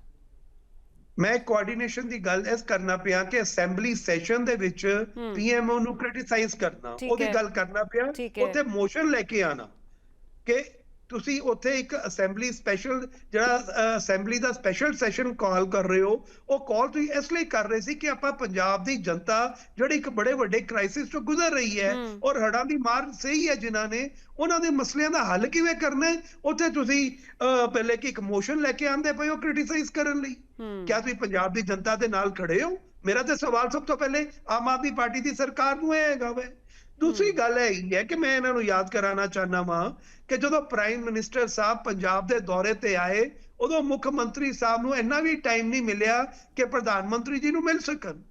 ਮੈਂ ਕੋਆਰਡੀਨੇਸ਼ਨ ਦੀ ਗੱਲ ਇਸ ਕਰਨਾ ਪਿਆ ਕਿ ਅਸੈਂਬਲੀ ਸੈਸ਼ਨ ਦੇ ਵਿੱਚ। ਪੀਐਮਓ ਨੂੰ ਕ੍ਰਿਟਿਸਾਈਜ਼ ਕਰਨਾ ਉਹਦੀ। ਗੱਲ ਕਰਨਾ ਪਿਆ। ਉੱਥੇ ਮੋਸ਼ਨ ਲੈ ਕੇ ਆਣਾ ਕਿ ਤੁਸੀਂ ਉੱਥੇ ਇੱਕ ਅਸੈਂਬਲੀ ਸਪੈਸ਼ਲ ਜਿਹੜਾ ਅਸੈਂਬਲੀ ਦਾ ਸਪੈਸ਼ਲ ਸੈਸ਼ਨ ਕਾਲ ਕਰ ਰਹੇ ਹੋ ਉਹ ਕਾਲ ਤੁਸੀਂ ਇਸ ਲਈ ਕਰ ਰਹੇ ਸੀ ਕਿ ਆਪਾਂ ਪੰਜਾਬ ਦੀ ਜਨਤਾ ਜਿਹੜੀ ਇੱਕ ਬੜੇ ਵੱਡੇ ਕ੍ਰਾਈਸਿਸ ਤੋਂ ਗੁਜ਼ਰ ਰਹੀ ਹੈ। ਔਰ ਹੜ੍ਹਾਂ ਦੀ ਮਾਰ ਸਹੀ ਹੈ ਜਿਨ੍ਹਾਂ ਨੇ ਉਹਨਾਂ ਦੇ ਮਸਲਿਆਂ ਦਾ ਹੱਲ ਕਿਵੇਂ ਕਰਨਾ ਹੈ ਉੱਥੇ ਤੁਸੀਂ ਪਹਿਲੇ ਕਿ ਇੱਕ ਮੋਸ਼ਨ ਲੈ ਕੇ ਆਂਦੇ ਪਏ ਹੋ ਕ੍ਰਿਟਿਸਾਈਜ਼ ਕਰਨ ਲਈ। ਕਿਆ ਤੁਸੀਂ ਪੰਜਾਬ ਦੀ ਜਨਤਾ ਦੇ ਨਾਲ ਖੜੇ ਹੋ? ਮੇਰਾ ਤੇ ਸਵਾਲ ਸਭ ਤੋਂ ਪਹਿਲੇ ਆਮ ਆਦਮੀ ਪਾਰਟੀ ਦੀ ਸਰਕਾਰ ਨੂੰ ਇਹ ਹੈਗਾ ਵੇ। ਦੂਸਰੀ ਗੱਲ ਇਹ ਹੈ ਕਿ ਮੈਂ ਇਹਨਾਂ ਨੂੰ ਯਾਦ ਕਰਾਉਣਾ ਚਾਹਨਾ ਵਾਂ ਕਿ ਜਦੋਂ ਪ੍ਰਾਈਮ ਮਿਨਿਸਟਰ ਸਾਹਿਬ ਪੰਜਾਬ ਦੇ ਦੌਰੇ ਤੇ ਆਏ ਉਦੋਂ ਮੁੱਖ ਮੰਤਰੀ ਸਾਹਿਬ ਨੂੰ ਇੰਨਾ ਵੀ ਟਾਈਮ ਨਹੀਂ ਮਿਲਿਆ ਕਿ ਪ੍ਰਧਾਨ ਮੰਤਰੀ ਜੀ ਨੂੰ ਮਿਲ ਸਕਣ।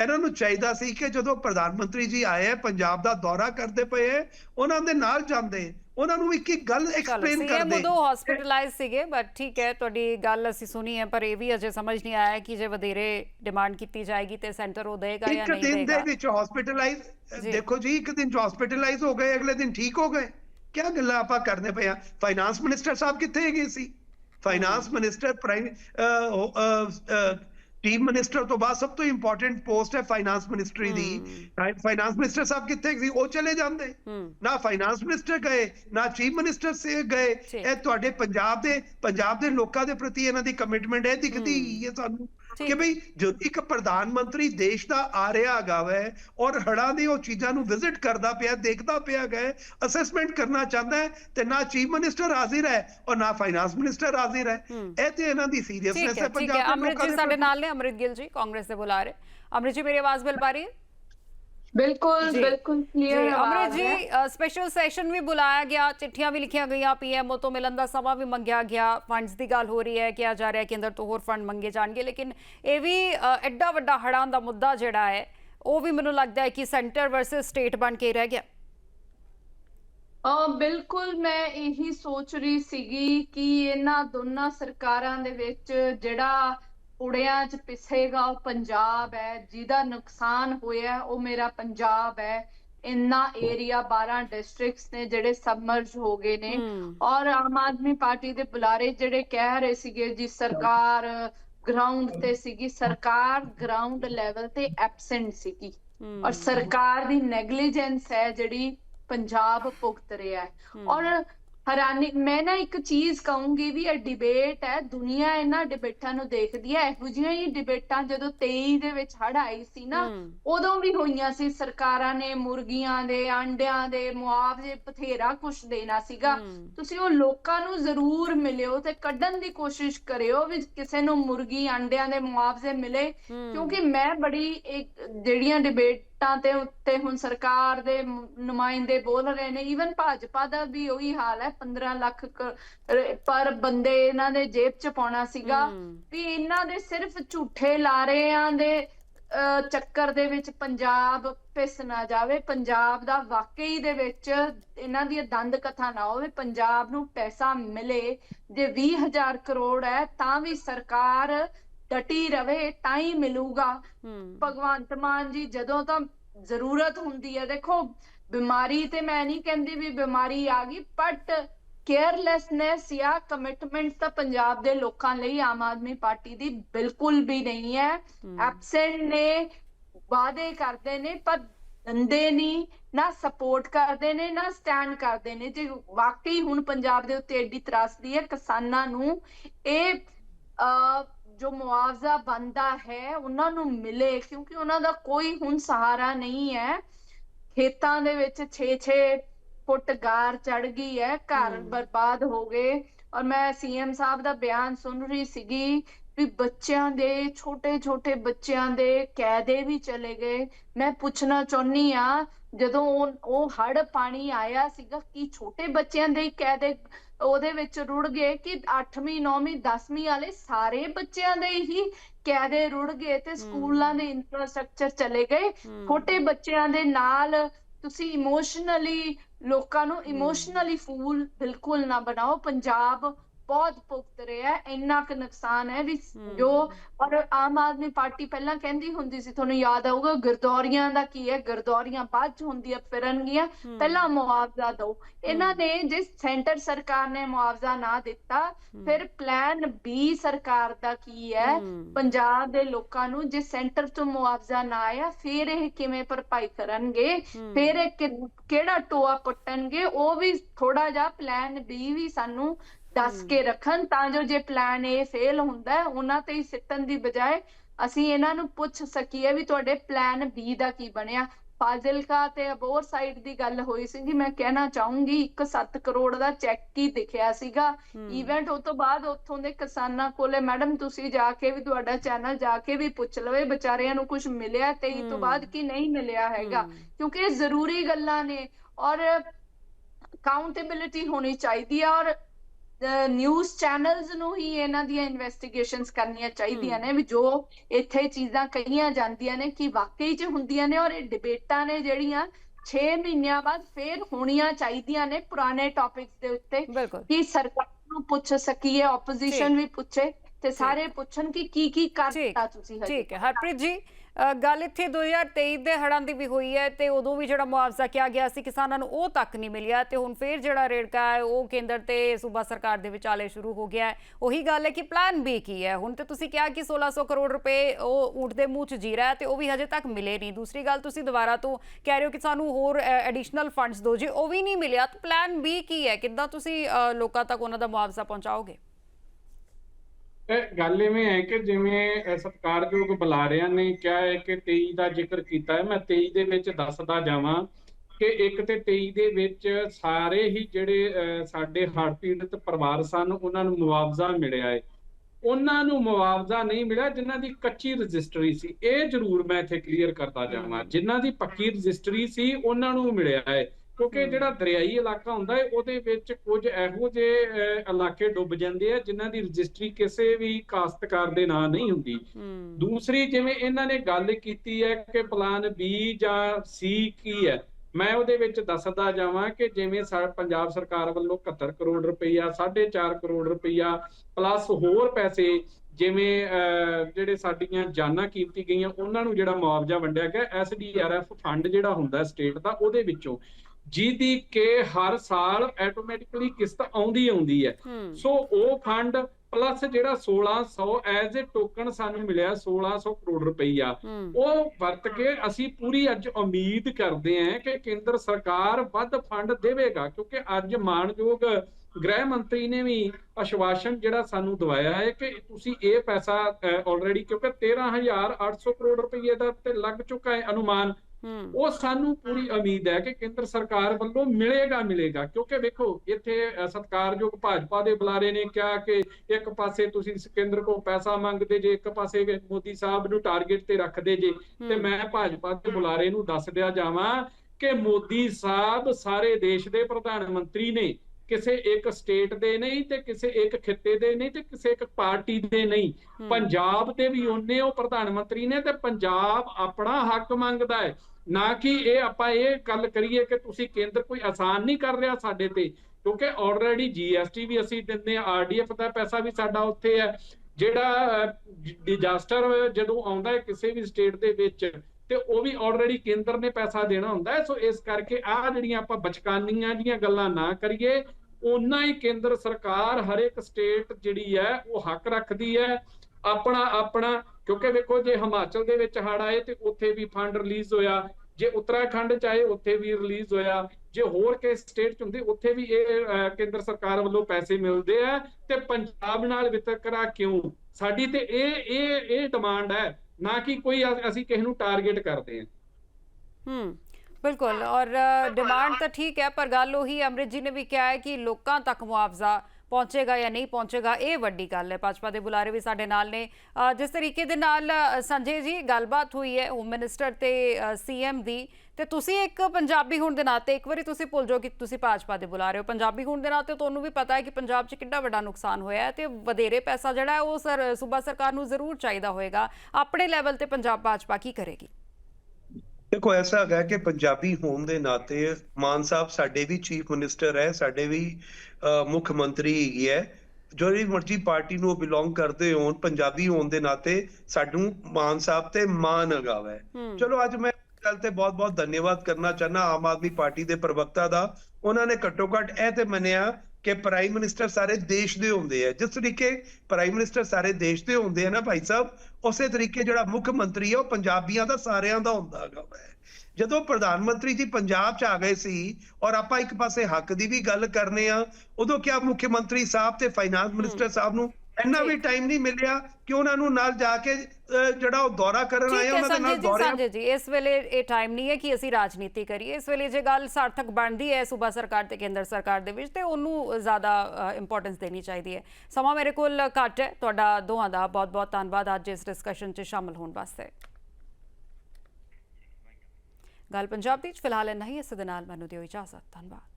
ਇਹਨਾਂ ਨੂੰ ਚਾਹੀਦਾ ਸੀ ਕਿ ਜਦੋਂ ਪ੍ਰਧਾਨ ਮੰਤਰੀ ਜੀ ਆਏ ਪੰਜਾਬ ਦਾ ਦੌਰਾ ਕਰਦੇ ਪਏ ਉਹਨਾਂ ਦੇ ਨਾਲ ਜਾਂਦੇ ਉਹਨਾਂ ਨੂੰ ਇੱਕ ਇੱਕ ਗੱਲ ਐਕਸਪਲੇਨ ਸੀਐਮ ਕਰਦੇ। ਉਦੋਂ ਹਸਪੀਟਲਾਈਜ਼ ਸੀਗੇ ਬਟ ਠੀਕ ਹੈ ਤੁਹਾਡੀ ਗੱਲ ਅਸੀਂ ਸੁਣੀ ਹੈ ਪਰ ਇਹ ਵੀ ਅਜੇ ਸਮਝ ਨਹੀਂ ਆਇਆ ਕਿ ਜੇ ਵਧੇਰੇ ਡਿਮਾਂਡ ਕੀਤੀ ਜਾਏਗੀ ਤੇ ਸੈਂਟਰ ਉਹ ਦੇਗਾ ਜਾਂ ਇੱਕ ਨਹੀਂ ਦਿਨ ਦੇ ਦੇਗਾ। ਵਿੱਚ ਹਸਪੀਟਲਾਈਜ਼। ਦੇਖੋ ਜੀ ਇੱਕ ਦਿਨ ਚ ਹਸਪੀਟਲਾਈਜ਼ ਹੋ ਗਏ ਅਗਲੇ ਦਿਨ ਠੀਕ ਹੋ ਗਏ। ਕਿਆ ਗੱਲਾਂ ਆਪਾਂ ਕਰਨੇ ਪਏ ਆ ਫਾਈਨਾਂਸ ਮਿਨਿਸਟਰ ਸਾਹਿਬ ਕਿੱਥੇ ਗਏ ਸੀ? Finance minister prime team minister ਤੋਂ ਬਾਅਦ ਸਭ ਤੋਂ ਇੰਪੋਰਟੈਂਟ ਪੋਸਟ ਹੈ ਫਾਈਨਾਂਸ ਮਿਨਿਸਟਰੀ ਦੀ। ਫਾਈਨਾਂਸ ਮਿਨਿਸਟਰ ਸਾਹਿਬ ਕਿੱਥੇ ਸੀ? ਉਹ ਚਲੇ ਜਾਂਦੇ। ਨਾ ਫਾਈਨਾਂਸ ਮਿਨਿਸਟਰ ਗਏ ਨਾ ਚੀਫ ਮਿਨਿਸਟਰ ਸੇ ਗਏ। ਇਹ ਤੁਹਾਡੇ ਪੰਜਾਬ ਦੇ ਪੰਜਾਬ ਦੇ ਲੋਕਾਂ ਦੇ ਪ੍ਰਤੀ ਇਹਨਾਂ ਦੀ ਕਮਿਟਮੈਂਟ ਹੈ ਦਿਖਦੀ ਹੀ ਸਾਨੂੰ। ਕਿ ਭਈ ਜੋ ਇੱਕ ਪ੍ਰਧਾਨ ਮੰਤਰੀ ਦੇਸ਼ ਦਾ ਆ ਰਿਹਾ ਹੈਗਾ ਵੈ ਔਰ ਹੜਾਂ ਦੀ ਉਹ ਚੀਜ਼ਾਂ ਨੂੰ ਵਿਜ਼ਿਟ ਕਰਦਾ ਪਿਆ ਦੇਖਦਾ ਪਿਆ ਗਏ ਅਸੈਸਮੈਂਟ ਕਰਨਾ ਚਾਹੁੰਦਾ ਹੈ ਤੇ ਨਾ ਚੀਫ ਮਿਨਿਸਟਰ ਹਾਜ਼ਰ ਹੈ ਔਰ ਨਾ ਫਾਈਨਾਂਸ ਮਿਨਿਸਟਰ ਹਾਜ਼ਰ ਹੈ। ਇਹ ਤੇ ਇਹਨਾਂ ਦੀ ਸੀਰੀਅਸਨੈਸ ਹੈ ਪੰਜਾਬ ਦੇ ਲੋਕਾਂ ਦੇ ਸਾਡੇ। ਨਾਲ ਨੇ ਅਮਰਿਤ ਗਿੱਲ ਜੀ ਕਾਂਗਰਸ ਦੇ ਬੁਲਾ ਰਹੇ। ਅਮਰਿਤ ਜੀ ਮੇਰੀ ਆਵਾਜ਼ ਮਿਲ ਪਾ ਰਹੀ ਹੈ? ਬਿਲਕੁਲ ਜੀ। ਕਲੀਅਰ ਅਮਰਿਤ ਜੀ ਸਪੈਸ਼ਲ ਸੈਸ਼ਨ ਵੀ ਬੁਲਾਇਆ ਗਿਆ ਚਿੱਠੀਆਂ ਵੀ ਲਿਖੀਆਂ ਗਈਆਂ ਪੀਐਮਓ ਤੋਂ ਮਿਲਣ ਦਾ ਸਮਾਂ ਵੀ ਮੰਗਿਆ ਗਿਆ। ਫੰਡਸ ਦੀ ਗੱਲ ਹੋ ਰਹੀ ਹੈ ਕਿਹਾ ਜਾ ਰਿਹਾ ਕੇਂਦਰ ਤੋਂ ਹੋਰ ਫੰਡ ਮੰਗੇ ਜਾਣਗੇ ਲੇਕਿਨ ਇਹ ਵੀ ਐਡਾ ਵੱਡਾ ਹੜਾਂ ਦਾ ਮੁੱਦਾ ਜਿਹੜਾ ਹੈ ਉਹ ਵੀ ਮੈਨੂੰ ਲੱਗਦਾ ਹੈ ਕਿ ਸੈਂਟਰ ਵਰਸਸ ਸਟੇਟ ਬਣ ਕੇ ਰਹਿ ਗਿਆ। ਅ ਬਿਲਕੁਲ ਮੈਂ ਇਹੀ ਸੋਚ ਰਹੀ ਸੀਗੀ ਕਿ ਇਹਨਾਂ ਦੋਨਾਂ ਸਰਕਾਰਾਂ ਦੇ ਵਿੱਚ ਜਿਹੜਾ ਪੁੜਿਆਂ 'ਚ ਪਿਸੇਗਾ ਉਹ ਪੰਜਾਬ ਹੈ ਜਿਹਦਾ ਨੁਕਸਾਨ ਹੋਇਆ ਉਹ ਮੇਰਾ ਪੰਜਾਬ ਹੈ। ਇੰਨਾ ਏਰੀਆ 12 ਡਿਸਟ੍ਰਿਕਟਸ ਨੇ ਜਿਹੜੇ ਸਬਮਰਜ ਹੋ ਗਏ ਨੇ। ਔਰ ਆਮ ਆਦਮੀ ਪਾਰਟੀ ਦੇ ਬੁਲਾਰੇ ਜਿਹੜੇ ਕਹਿ ਰਹੇ ਸੀਗੇ ਜੀ ਸਰਕਾਰ ਗਰਾਊਂਡ ਤੇ ਸੀਗੀ ਸਰਕਾਰ ਗਰਾਊਂਡ ਲੈਵਲ ਤੇ ਐਬਸੈਂਟ ਸੀਗੀ। ਔਰ ਸਰਕਾਰ ਦੀ ਨੈਗਲੀਜੈਂਸ ਹੈ ਜਿਹੜੀ ਪੰਜਾਬ ਭੁਗਤ ਰਿਹਾ ਹੂੰ, ਔਰ ਹੈਰਾਨੀ ਮੈਂ ਨਾ ਇੱਕ ਚੀਜ਼ ਕਹੂੰਗੀ ਵੀ ਇਹ ਡਿਬੇਟ ਹੈ ਦੁਨੀਆ ਇਹਨਾਂ ਡਿਬੇਟਾਂ ਨੂੰ ਦੇਖਦੀ ਹੈ। ਇਹੋ ਜਿਹੀਆਂ ਹੀ ਡਿਬੇਟਾਂ ਜਦੋਂ 23 ਦੇ ਵਿੱਚ ਹੜ ਆਈ ਸੀ ਨਾ ਉਦੋਂ ਵੀ ਹੋਈਆਂ ਸੀ। ਸਰਕਾਰਾਂ ਨੇ ਮੁਰਗੀਆਂ ਦੇ ਆਂਡਿਆਂ ਦੇ ਮੁਆਵਜ਼ੇ ਬਥੇਰਾ ਕੁਝ ਦੇਣਾ ਸੀਗਾ। ਤੁਸੀਂ ਉਹ ਲੋਕਾਂ ਨੂੰ ਜ਼ਰੂਰ ਮਿਲਿਓ ਤੇ ਕੱਢਣ ਦੀ ਕੋਸ਼ਿਸ਼ ਕਰਿਓ ਵੀ ਕਿਸੇ ਨੂੰ ਮੁਰਗੀ ਆਂਡਿਆਂ ਦੇ ਮੁਆਵਜ਼ੇ ਮਿਲੇ। ਕਿਉਂਕਿ ਮੈਂ ਬੜੀ ਇੱਕ ਜਿਹੜੀਆਂ ਡਿਬੇਟਾਂ ਤੇ ਉੱਤੇ ਹੁਣ ਸਰਕਾਰ ਦੇ ਨੁਮਾਇੰਦੇ ਬੋਲ ਰਹੇ ਨੇ ਈਵਨ ਭਾਜਪਾ ਦਾ ਵੀ ਉਹੀ ਹਾਲ ਹੈ 15 ਲੱਖ ਪਰ ਬੰਦੇ ਇਹਨਾਂ ਦੇ ਜੇਬ 'ਚ ਪਾਉਣਾ ਸੀਗਾ। ਵੀ ਇਹਨਾਂ ਦੇ ਸਿਰਫ ਝੂਠੇ ਲਾਰਿਆਂ ਦੇ ਚੱਕਰ ਦੇ ਵਿੱਚ ਪੰਜਾਬ ਪਿਸ ਨਾ ਜਾਵੇ। ਪੰਜਾਬ ਦਾ ਵਾਕਈ ਦੇ ਵਿੱਚ ਇਹਨਾਂ ਦੀ ਦੰਦ ਕਥਾ ਨਾ ਹੋਵੇ ਪੰਜਾਬ ਨੂੰ ਪੈਸਾ ਮਿਲੇ ਜੇ 20000 ਕਰੋੜ ਹੈ ਤਾਂ ਵੀ ਸਰਕਾਰ ਡਟੀ ਰਵੇ ਤਾਂ ਹੀ। ਮਿਲੂਗਾ ਭਗਵੰਤ ਮਾਨ ਜੀ ਜਦੋਂ ਤਾਂ ਜ਼ਰੂਰਤ ਹੁੰਦੀ ਹੈ ਦੇਖੋ ਬਿਮਾਰੀ ਤੇ ਮੈਂ ਨਹੀਂ ਕਹਿੰਦੀ ਵੀ ਬਿਮਾਰੀ ਆ ਗਈ ਬਟ ਕੇਅਰਲੈਸਨੈਸ ਜਾਂ ਕਮਿਟਮੈਂਟ ਤਾਂ ਪੰਜਾਬ ਦੇ ਲੋਕਾਂ ਲਈ ਆਮ ਆਦਮੀ ਪਾਰਟੀ ਦੀ ਬਿਲਕੁਲ ਵੀ ਨਹੀਂ ਹੈ। ਐਬਸੈਂਟ ਨੇ ਵਾਅਦੇ ਕਰਦੇ ਨੇ ਪਰ ਦੰਦੇ ਨਹੀਂ ਨਾ ਸਪੋਰਟ ਕਰਦੇ ਨੇ ਨਾ ਸਟੈਂਡ ਕਰਦੇ ਨੇ। ਜੇ ਵਾਕਈ ਹੁਣ ਪੰਜਾਬ ਦੇ ਉੱਤੇ ਐਡੀ ਤਰਾਸਦੀ ਹੈ ਕਿਸਾਨਾਂ ਨੂੰ ਇਹ ਜੋ ਮੁਆਵਜ਼ਾ ਬਣਦਾ ਹੈ ਉਹਨਾਂ ਨੂੰ ਮਿਲੇ ਕਿਉਂਕਿ ਉਹਨਾਂ ਦਾ ਕੋਈ ਹੁਣ ਸਹਾਰਾ ਨਹੀਂ ਹੈ। ਖੇਤਾਂ ਦੇ ਵਿੱਚ 6-6 ਫੁੱਟ ਗਾਰ ਚੜ ਗਈ ਹੈ ਘਰ। ਬਰਬਾਦ ਹੋ ਗਏ। ਔਰ ਮੈਂ ਸੀਐਮ ਸਾਹਿਬ ਦਾ ਬਿਆਨ ਸੁਣ ਰਹੀ ਸੀਗੀ ਵੀ ਬੱਚਿਆਂ ਦੇ ਛੋਟੇ-ਛੋਟੇ ਬੱਚਿਆਂ ਦੇ ਕੈਦੇ ਵੀ ਚਲੇ ਗਏ। ਮੈਂ ਪੁੱਛਣਾ ਚਾਹੁੰਨੀ ਆ ਜਦੋਂ ਉਹ ਹੜ ਪਾਣੀ ਆਇਆ ਸੀਗਾ ਕਿ ਛੋਟੇ ਬੱਚਿਆਂ ਦੇ ਕੈਦੇ ਉਹਦੇ ਵਿੱਚ ਰੁੜ ਗਏ ਕਿ 8ਵੀਂ 9ਵੀਂ 10ਵੀਂ ਵਾਲੇ ਸਾਰੇ ਬੱਚਿਆਂ ਦੇ ਹੀ ਕੈਦੇ ਰੁੜ ਗਏ ਤੇ ਸਕੂਲਾਂ ਦੇ ਇਨਫਰਾਸਟ੍ਰਕਚਰ ਚਲੇ ਗਏ। ਛੋਟੇ ਬੱਚਿਆਂ ਦੇ ਨਾਲ ਤੁਸੀਂ ਇਮੋਸ਼ਨਲੀ ਲੋਕਾਂ ਨੂੰ ਇਮੋਸ਼ਨਲੀ ਫੂਲ ਬਿਲਕੁਲ ਨਾ ਬਣਾਓ। ਪੰਜਾਬ ਬਹੁਤ ਭੁਗਤ ਰਿਹਾ ਇੰਨਾ ਕੁ ਨੁਕਸਾਨ ਹੈ ਵੀ। ਜੋ ਔਰ ਆਮ ਆਦਮੀ ਪਾਰਟੀ ਪਹਿਲਾਂ ਕਹਿੰਦੀ ਹੁੰਦੀ ਸੀ ਤੁਹਾਨੂੰ ਯਾਦ ਆਊਗਾ ਗਰਦੌਰੀਆਂ ਦਾ ਕੀ ਹੈ ਗਰਦੌਰੀਆਂ ਬਾਅਦ ਚ ਹੁੰਦੀਆਂ ਫਿਰਨਗੀਆਂ। ਪਹਿਲਾਂ ਮੁਆਵਜ਼ਾ ਦਿਓ ਇਹਨਾਂ। ਨੇ ਜਿਸ ਸੈਂਟਰ ਸਰਕਾਰ ਨੇ ਮੁਆਵਜ਼ਾ ਨਾ ਦਿੱਤਾ ਫਿਰ ਪਲਾਨ ਬੀ ਸਰਕਾਰ ਦਾ ਕੀ ਹੈ। ਪੰਜਾਬ ਦੇ ਲੋਕਾਂ ਨੂੰ ਜੇ ਸੈਂਟਰ ਤੋਂ ਮੁਆਵਜ਼ਾ ਨਾ ਆਇਆ ਫਿਰ ਇਹ ਕਿਵੇਂ ਭਰਪਾਈ ਕਰਨਗੇ। ਫਿਰ ਇਹ ਕਿਹੜਾ ਟੋਆ ਪੁੱਟਣਗੇ ਉਹ ਵੀ ਥੋੜਾ ਜਿਹਾ ਪਲਾਨ ਬੀ ਵੀ ਸਾਨੂੰ ਦੱਸ। ਕੇ ਰੱਖਣ ਤਾਂ ਜੋ ਜੇ ਪਲਾਨ ਏ ਫੇਲ ਹੁੰਦਾ ਹੈ ਉਹਨਾਂ ਤੇ ਹੀ ਸਿੱਟਣ ਦੀ ਬਜਾਏ ਅਸੀਂ ਇਹਨਾਂ ਨੂੰ ਪੁੱਛ ਸਕੀਏ ਵੀ ਤੁਹਾਡੇ ਪਲਾਨ ਬੀ ਦਾ ਕੀ ਬਣਿਆ ਫਾਜ਼ਿਲਕਾ ਤੇ ਅਬੋਰ ਸਾਈਡ ਦੀ ਗੱਲ ਹੋਈ ਸੀਗੀ ਮੈਂ ਕਹਿਣਾ ਚਾਹੂੰਗੀ ਇੱਕ 7 ਕਰੋੜ ਦਾ ਚੈੱਕ ਹੀ ਦਿਖਿਆ ਸੀਗਾ। ਇਵੈਂਟ ਉਹ ਤੋਂ ਬਾਅਦ ਉੱਥੋਂ ਦੇ ਕਿਸਾਨਾਂ ਕੋਲੇ ਮੈਡਮ ਤੁਸੀਂ ਜਾ ਕੇ ਵੀ ਤੁਹਾਡਾ ਚੈਨਲ ਜਾ ਕੇ ਵੀ ਪੁੱਛ ਲਵੇ ਵਿਚਾਰਿਆਂ ਨੂੰ ਕੁਝ ਮਿਲਿਆ ਤੇ ਤੋਂ ਹਮ। ਬਾਅਦ ਕੀ ਨਹੀਂ ਮਿਲਿਆ ਹੈਗਾ। ਕਿਉਂਕਿ ਇਹ ਜ਼ਰੂਰੀ ਗੱਲਾਂ ਨੇ ਔਰ ਅਕਾਊਂਟੇਬਿਲਿਟੀ ਹੋਣੀ ਚਾਹੀਦੀ ਹੈ ਔਰ ਨਿਊਜ਼ ਚੈਨਲਸ ਨੂੰ ਹੀ ਇਹਨਾਂ ਦੀਆਂ ਇਨਵੈਸਟੀਗੇਸ਼ਨਸ ਕਰਨੀਆਂ ਚਾਹੀਦੀਆਂ ਨੇ ਵੀ ਜੋ ਇੱਥੇ ਚੀਜ਼ਾਂ ਕਹੀਆਂ ਜਾਂਦੀਆਂ ਨੇ ਕਿ ਵਾਕਈ 'ਚ ਹੁੰਦੀਆਂ ਨੇ ਔਰ ਇਹ ਡਿਬੇਟਾਂ ਨੇ ਜਿਹੜੀਆਂ 6 ਮਹੀਨਿਆਂ ਬਾਅਦ ਫੇਰ ਹੋਣੀਆਂ ਚਾਹੀਦੀਆਂ ਨੇ ਪੁਰਾਣੇ ਟੌਪਿਕਸ ਦੇ ਉੱਤੇ ਕਿ ਸਰਕਾਰ ਨੂੰ ਪੁੱਛ ਸਕੀਏ ਆਪੋਜੀਸ਼ਨ ਵੀ ਪੁੱਛੇ ਤੇ ਸਾਰੇ ਪੁੱਛਣ ਕਿ ਕੀ ਕੀ ਕਰਤਾ ਤੁਸੀਂ ਹਜੇ। ਠੀਕ ਹੈ। ਹਰਪ੍ਰੀਤ ਜੀ ਗੱਲ ਇੱਥੇ 2023 ਦੇ ਹੜ੍ਹਾਂ ਦੀ ਵੀ ਹੋਈ ਹੈ ਤੇ ਉਦੋਂ ਵੀ ਜਿਹੜਾ ਮੁਆਵਜ਼ਾ ਕਿਹਾ ਗਿਆ ਸੀ ਕਿਸਾਨਾਂ ਨੂੰ ਉਹ ਤੱਕ ਨਹੀਂ ਮਿਲਿਆ ਤੇ ਹੁਣ ਫੇਰ ਜਿਹੜਾ ਰੇੜਕਾ ਹੈ ਉਹ ਕੇਂਦਰ ਤੇ ਸੂਬਾ ਸਰਕਾਰ ਦੇ ਵਿਚਾਲੇ ਸ਼ੁਰੂ ਹੋ ਗਿਆ ਹੈ। ਉਹੀ ਗੱਲ ਹੈ ਕਿ ਪਲਾਨ ਬੀ ਕੀ ਹੈ? ਹੁਣ ਤੇ ਤੁਸੀਂ ਕਿਹਾ ਕਿ 1600 ਕਰੋੜ ਰੁਪਏ ਉਹ ਊਂਟ ਦੇ ਮੂੰਹ 'ਚ ਜੀਰਾ ਹੈ ਤੇ ਉਹ ਵੀ ਹਜੇ ਤੱਕ ਮਿਲੇ ਨਹੀਂ। ਦੂਸਰੀ ਗੱਲ ਤੁਸੀਂ ਦੁਬਾਰਾ ਤੋਂ ਕਹਿ ਰਹੇ ਹੋ ਕਿ ਸਾਨੂੰ ਹੋਰ ਐਡੀਸ਼ਨਲ ਫੰਡਸ ਦਿਓ ਜੇ ਉਹ ਵੀ ਨਹੀਂ ਮਿਲਿਆ। ਤਾਂ ਪਲਾਨ ਬੀ ਕੀ ਹੈ? ਕਿੱਦਾਂ ਤੁਸੀਂ ਲੋਕਾਂ ਤੱਕ ਉਹਨਾਂ ਦਾ ਮੁਆਵਜ਼ਾ ਪਹੁੰਚਾਓਗੇ? ਗੱਲ ਇਵੇਂ ਹੈ ਕਿ ਜਿਵੇਂ ਅਹ, ਬੁਲਾਰਿਆਂ ਨੇ ਕਿਹਾ ਹੈ ਕਿ 23 ਦਾ ਜ਼ਿਕਰ ਕੀਤਾ ਹੈ ਮੈਂ 23 ਦੇ ਵਿੱਚ ਦੱਸਦਾ ਜਾਵਾਂ ਕਿ ਇੱਕ ਤੇ 23 ਦੇ ਵਿੱਚ ਸਾਰੇ ਹੀ ਜਿਹੜੇ ਅਹ, ਸਾਡੇ ਹੜ੍ਹ ਪੀੜਤ ਪਰਿਵਾਰ ਸਨ ਉਹਨਾਂ ਨੂੰ ਮੁਆਵਜ਼ਾ ਮਿਲਿਆ ਹੈ। ਉਹਨਾਂ ਨੂੰ ਮੁਆਵਜ਼ਾ ਨਹੀਂ ਮਿਲਿਆ ਜਿਨ੍ਹਾਂ ਦੀ ਕੱਚੀ ਰਜਿਸਟਰੀ ਸੀ। ਇਹ ਜ਼ਰੂਰ ਮੈਂ ਇੱਥੇ ਕਲੀਅਰ ਕਰਦਾ ਜਾਵਾਂ। ਜਿਨ੍ਹਾਂ ਦੀ ਪੱਕੀ ਰਜਿਸਟਰੀ ਸੀ ਉਹਨਾਂ ਨੂੰ ਮਿਲਿਆ ਹੈ। ਕਿਉਂਕਿ। ਜਿਹੜਾ ਦਰਿਆਈ ਇਲਾਕਾ ਹੁੰਦਾ ਹੈ ਉਹਦੇ ਵਿੱਚ ਕੁਝ ਇਹੋ ਜਿਹੇ ਇਲਾਕੇ ਡੁੱਬ ਜਾਂਦੇ ਆ ਜਿਨ੍ਹਾਂ ਦੀ ਰਜਿਸਟਰੀ ਕਿਸੇ ਵੀ ਕਾਸ਼ਤਕਾਰ ਦੇ ਨਾਂ ਨਹੀਂ ਹੁੰਦੀ। ਦੂਸਰੀ ਜਿਵੇਂ ਇਹਨਾਂ ਨੇ ਗੱਲ ਕੀਤੀ ਹੈ ਕਿ ਪਲਾਨ ਬੀ ਜਾਂ ਸੀ ਕੀ ਹੈ ਮੈਂ ਉਹਦੇ ਵਿੱਚ ਦੱਸਦਾ ਜਾਵਾਂ ਕਿ ਜਿਵੇਂ ਪੰਜਾਬ ਸਰਕਾਰ ਵੱਲੋਂ 71 ਕਰੋੜ ਰੁਪਈਆ 4.5 ਕਰੋੜ ਰੁਪਈਆ ਪਲੱਸ ਹੋਰ ਪੈਸੇ ਜਿਵੇਂ ਜਿਹੜੇ ਸਾਡੀਆਂ ਜਾਨਾਂ ਕੀਮਤੀ ਗਈਆਂ ਉਹਨਾਂ ਨੂੰ ਜਿਹੜਾ ਮੁਆਵਜ਼ਾ ਵੰਡਿਆ ਗਿਆ ਐਸਡੀਆਰਐਫ ਫੰਡ ਜਿਹੜਾ ਹੁੰਦਾ ਸਟੇਟ ਦਾ ਉਹਦੇ ਵਿੱਚੋਂ। ਜਿਹਦੀ ਕਿ ਹਰ ਸਾਲ ਆਟੋਮੈਟਿਕਲੀ ਕਿਸ਼ਤ ਆਉਂਦੀ ਆਉਂਦੀ ਹੈ। ਸੋ ਉਹ ਫੰਡ ਪਲੱਸ ਜਿਹੜਾ 1600 ਐਜ਼ ਅ ਟੋਕਨ ਸਾਨੂੰ ਮਿਲਿਆ 1600 ਕਰੋੜ ਰੁਪਈਆ। ਉਹ ਵਰਤ ਕੇ ਅਸੀਂ ਪੂਰੀ ਅੱਜ ਉਮੀਦ ਕਰਦੇ ਹਾਂ ਕਿ ਕੇਂਦਰ ਸਰਕਾਰ ਵੱਧ ਫੰਡ ਦੇਵੇਗਾ ਕਿਉਂਕਿ ਅੱਜ ਮਾਨਯੋਗ ਗ੍ਰਹਿ ਮੰਤਰੀ ਨੇ ਵੀ ਆਸ਼ਵਾਸਨ ਜਿਹੜਾ ਸਾਨੂੰ ਦਵਾਇਆ ਹੈ ਕਿ ਤੁਸੀਂ ਇਹ ਪੈਸਾ ਆਲਰੇਡੀ ਕਿਉਂਕਿ 13800 ਕਰੋੜ ਰੁਪਏ ਦਾ ਤੇ ਲੱਗ ਚੁੱਕਾ ਹੈ ਅਨੁਮਾਨ। ਉਹ ਸਾਨੂੰ ਪੂਰੀ ਉਮੀਦ ਹੈ ਕਿ ਕੇਂਦਰ ਸਰਕਾਰ ਵੱਲੋਂ ਮਿਲੇਗਾ ਮਿਲੇਗਾ। ਕਿਉਂਕਿ ਵੇਖੋ ਇੱਥੇ ਸਤਿਕਾਰਯੋਗ ਭਾਜਪਾ ਦੇ ਬੁਲਾਰੇ ਨੇ ਕਿਹਾ ਕਿ ਇੱਕ ਪਾਸੇ ਤੁਸੀਂ ਕੇਂਦਰ ਕੋਲ ਪੈਸਾ ਮੰਗਦੇ ਜੇ ਇੱਕ ਪਾਸੇ ਮੋਦੀ ਸਾਹਿਬ ਨੂੰ ਟਾਰਗੇਟ ਤੇ ਰੱਖਦੇ ਜੇ। ਤੇ। ਮੈਂ ਭਾਜਪਾ ਦੇ ਬੁਲਾਰੇ ਨੂੰ ਦੱਸ ਦਿਆ ਜਾਵਾਂ ਕਿ ਮੋਦੀ ਸਾਹਿਬ ਸਾਰੇ ਦੇਸ਼ ਦੇ ਪ੍ਰਧਾਨ ਮੰਤਰੀ ਨੇ ਕਿਸੇ ਇੱਕ ਸਟੇਟ ਦੇ ਨਹੀਂ ਤੇ ਕਿਸੇ ਇੱਕ ਖਿੱਤੇ ਦੇ ਨਹੀਂ ਤੇ ਕਿਸੇ ਇੱਕ ਪਾਰਟੀ ਦੇ ਨਹੀਂ। ਪੰਜਾਬ ਦੇ ਵੀ ਉਹਨੇ ਉਹ ਪ੍ਰਧਾਨ ਮੰਤਰੀ ਨੇ ਤੇ ਪੰਜਾਬ ਆਪਣਾ ਹੱਕ ਮੰਗਦਾ ਹੈ। ਨਾ ਕਿ ਇਹ ਆਪਾਂ ਇਹ ਗੱਲ ਕਰੀਏ ਕਿ ਤੁਸੀਂ ਕੇਂਦਰ ਕੋਈ ਆਸਾਨ ਨਹੀਂ ਕਰ ਰਿਹਾ ਸਾਡੇ ਤੇ, ਕਿਉਂਕਿ ਆਲਰੇਡੀ ਜੀਐਸਟੀ ਵੀ ਅਸੀਂ ਦਿੰਦੇ ਆ ਆਰਡੀਐਫ ਦਾ ਪੈਸਾ ਵੀ ਸਾਡਾ ਉੱਥੇ ਹੈ, ਜਿਹੜਾ ਡਿਜ਼ਾਸਟਰ ਜਦੋਂ ਆਉਂਦਾ ਹੈ ਕਿਸੇ ਵੀ ਸਟੇਟ ਦੇ ਵਿੱਚ, ਤੇ ਉਹ ਵੀ ਆਲਰੇਡੀ ਕੇਂਦਰ ਨੇ ਪੈਸਾ ਦੇਣਾ ਹੁੰਦਾ ਹੈ, ਸੋ ਇਸ ਕਰਕੇ ਆਹ ਜਿਹੜੀਆਂ ਆਪਾਂ ਬਚਕਾਨੀਆਂ ਦੀਆਂ ਗੱਲਾਂ ਨਾ ਕਰੀਏ, ਓਨਾ ਹੀ ਕੇਂਦਰ ਸਰਕਾਰ ਹਰੇਕ ਸਟੇਟ ਜਿਹੜੀ ਹੈ, ਉਹ ਹੱਕ ਰੱਖਦੀ ਹੈ ਆਪਣਾ ਆਪਣਾ ਕਿਉਂਕਿ ਵੇਖੋ ਜੇ ਹਿਮਾਚਲ ਦੇ ਵਿੱਚ ਹੜ ਆਏ ਤੇ ਉੱਥੇ ਵੀ ਫੰਡ ਰਿਲੀਜ਼ ਹੋਇਆ ਜੇ ਉੱਤਰਾਖੰਡ ਚ ਆਏ ਉੱਥੇ ਵੀ ਰਿਲੀਜ਼ ਹੋਇਆ ਜੇ ਹੋਰ ਕਿਸੇ ਸਟੇਟ ਚ ਹੁੰਦੇ ਉੱਥੇ ਵੀ ਇਹ ਕੇਂਦਰ ਸਰਕਾਰ ਵੱਲੋਂ ਪੈਸੇ ਮਿਲਦੇ ਆ ਤੇ ਪੰਜਾਬ ਨਾਲ ਵਿਤਕਰਾ ਕਿਉਂ? ਸਾਡੀ ਤੇ ਇਹ ਇਹ ਇਹ ਡਿਮਾਂਡ ਹੈ ਨਾ ਕਿ ਕੋਈ ਅਸੀਂ ਕਿਸੇ ਨੂੰ ਟਾਰਗੇਟ ਕਰਦੇ ਹਾਂ। ਹੂੰ ਬਿਲਕੁਲ ਔਰ ਡਿਮਾਂਡ ਤਾਂ ਠੀਕ ਹੈ ਪਰ ਗੱਲ ਉਹੀ ਅਮਰਿਤ ਜੀ ਨੇ ਵੀ ਕਿਹਾ ਹੈ ਕਿ ਲੋਕਾਂ ਤੱਕ ਮੁਆਵਜ਼ਾ ਪਹੁੰਚੇਗਾ ਜਾਂ ਨਹੀਂ ਪਹੁੰਚੇਗਾ, ਇਹ ਵੱਡੀ ਗੱਲ ਹੈ। ਭਾਜਪਾ ਦੇ ਬੁਲਾਰੇ ਵੀ ਸਾਡੇ ਨਾਲ ਨੇ। ਜਿਸ ਤਰੀਕੇ ਦੇ ਨਾਲ ਸੰਜੇ ਜੀ, ਗੱਲਬਾਤ ਹੋਈ ਹੈ ਹੋਮ ਮਿਨਿਸਟਰ ਤੇ ਸੀਐਮ ਦੀ। ਤੇ ਤੁਸੀਂ ਇੱਕ ਪੰਜਾਬੀ ਹੋਣ ਦੇ ਨਾਤੇ, ਇੱਕ ਵਾਰੀ ਤੁਸੀਂ ਭੁੱਲ ਜਾਓ ਕਿ ਤੁਸੀਂ ਭਾਜਪਾ ਦੇ ਬੁਲਾਰੇ ਹੋ। ਪੰਜਾਬੀ ਹੋਣ ਦੇ ਨਾਤੇ ਤੁਹਾਨੂੰ ਵੀ ਪਤਾ ਹੈ ਕਿ ਪੰਜਾਬ 'ਚ ਕਿੰਨਾ ਵੱਡਾ ਨੁਕਸਾਨ ਹੋਇਆ ਹੈ ਤੇ ਵਧੇਰੇ ਪੈਸਾ ਜਿਹੜਾ ਹੈ ਉਹ ਸਰ, ਸੂਬਾ ਸਰਕਾਰ ਨੂੰ ਜ਼ਰੂਰ ਚਾਹੀਦਾ ਹੋਏਗਾ। ਆਪਣੇ ਲੈਵਲ ਤੇ ਪੰਜਾਬ ਭਾਜਪਾ ਕੀ ਕਰੇਗੀ? ਦੇਖੋ ਐਸਾ ਹੈਗਾ ਕਿ ਪੰਜਾਬੀ ਹੋਣ ਦੇ ਨਾਤੇ ਮਾਨ ਸਾਹਿਬ ਸਾਡੇ ਵੀ ਚੀਫ ਮਿਨਿਸਟਰ ਹੈ ਸਾਡੇ ਵੀ ਮੁੱਖ ਮੰਤਰੀ ਹੈਗੇ ਹੈ। ਜਿਹੜੀ ਮਰਜ਼ੀ ਪਾਰਟੀ ਨੂੰ ਬਿਲੋਂਗ ਕਰਦੇ ਹੋਣ ਪੰਜਾਬੀ ਹੋਣ ਦੇ ਨਾਤੇ ਸਾਨੂੰ ਮਾਨ ਸਾਹਿਬ ਤੇ ਮਾਣ ਹੈਗਾ ਵੈ। ਹੂੰ। ਚਲੋ ਅੱਜ ਮੈਂ ਗੱਲ ਤੇ ਬਹੁਤ-ਬਹੁਤ ਧੰਨਵਾਦ ਕਰਨਾ ਚਾਹਨਾ ਆਮ ਆਦਮੀ ਪਾਰਟੀ ਦੇ ਪ੍ਰਵਕਤਾ ਦਾ। ਉਹਨਾਂ ਨੇ ਘੱਟੋ ਘੱਟ ਇਹ ਤੇ ਮੰਨਿਆ ਕਿ ਪ੍ਰਾਈਮ ਮਿਨਿਸਟਰ ਸਾਰੇ ਦੇਸ਼ ਦੇ ਹੁੰਦੇ ਆ। ਜਿਸ ਤਰੀਕੇ ਪ੍ਰਾਈਮ ਮਿਨਿਸਟਰ ਸਾਰੇ ਦੇਸ਼ ਦੇ ਹੁੰਦੇ ਆ ਨਾ ਭਾਈ ਸਾਹਿਬ ਉਸੇ ਤਰੀਕੇ ਜਿਹੜਾ ਮੁੱਖ ਮੰਤਰੀ ਹੈ ਉਹ ਪੰਜਾਬੀਆਂ ਦਾ ਸਾਰਿਆਂ ਦਾ ਹੁੰਦਾ ਹੈਗਾ ਵੈ। ਜਦੋਂ ਪ੍ਰਧਾਨ ਮੰਤਰੀ ਜੀ ਪੰਜਾਬ 'ਚ ਆ ਗਏ ਸੀ ਔਰ ਆਪਾਂ ਇੱਕ ਪਾਸੇ ਹੱਕ ਦੀ ਵੀ ਗੱਲ ਕਰਨੇ ਆ ਉਦੋਂ ਕਿਆ ਮੁੱਖ ਮੰਤਰੀ ਸਾਹਿਬ ਤੇ ਫਾਈਨਾਂਸ ਮਿਨਿਸਟਰ ਸਾਹਿਬ ਨੂੰ ਇੰਨਾ ਵੀ ਟਾਈਮ ਨਹੀਂ ਮਿਲਿਆ ਕਿ ਉਹਨਾਂ ਨੂੰ ਨਾਲ ਜਾ ਕੇ ਜਿਹੜਾ ਉਹ ਦੌਰਾ ਕਰਨ ਹੈ ਉਹਨਾਂ ਦੇ ਨਾਲ ਦੌਰੇ ਸੰਜੇ ਜੀ ਇਸ ਵੇਲੇ ਇਹ ਟਾਈਮ ਨਹੀਂ ਹੈ ਕਿ ਅਸੀਂ ਰਾਜਨੀਤੀ ਕਰੀਏ। ਇਸ ਵੇਲੇ ਜੇ ਗੱਲ ਸਾਰਥਕ ਬਣਦੀ ਹੈ ਸੂਬਾ ਸਰਕਾਰ ਤੇ ਕੇਂਦਰ ਸਰਕਾਰ ਦੇ ਵਿੱਚ ਤੇ ਉਹਨੂੰ ਜ਼ਿਆਦਾ ਇੰਪੋਰਟੈਂਸ ਦੇਣੀ ਚਾਹੀਦੀ ਹੈ। ਸਮਾਂ ਮੇਰੇ ਕੋਲ ਘੱਟ ਹੈ। ਤੁਹਾਡਾ ਦੋਹਾਂ ਦਾ ਬਹੁਤ-ਬਹੁਤ ਧੰਨਵਾਦ। ਅੱਜ ਇਸ ਡਿਸਕਸ਼ਨ 'ਚ ਸ਼ਾਮਲ ਹੋਣ ਵਾਸਤੇ। ਗੱਲ ਪੰਜਾਬ ਦੀ ਫਿਲਹਾਲ ਇੰਨਾ ਹੀ। ਇਸ ਦੇ ਨਾਲ ਮੈਨੂੰ ਦਿਓ ਇਜਾਜ਼ਤ। ਧੰਨਵਾਦ।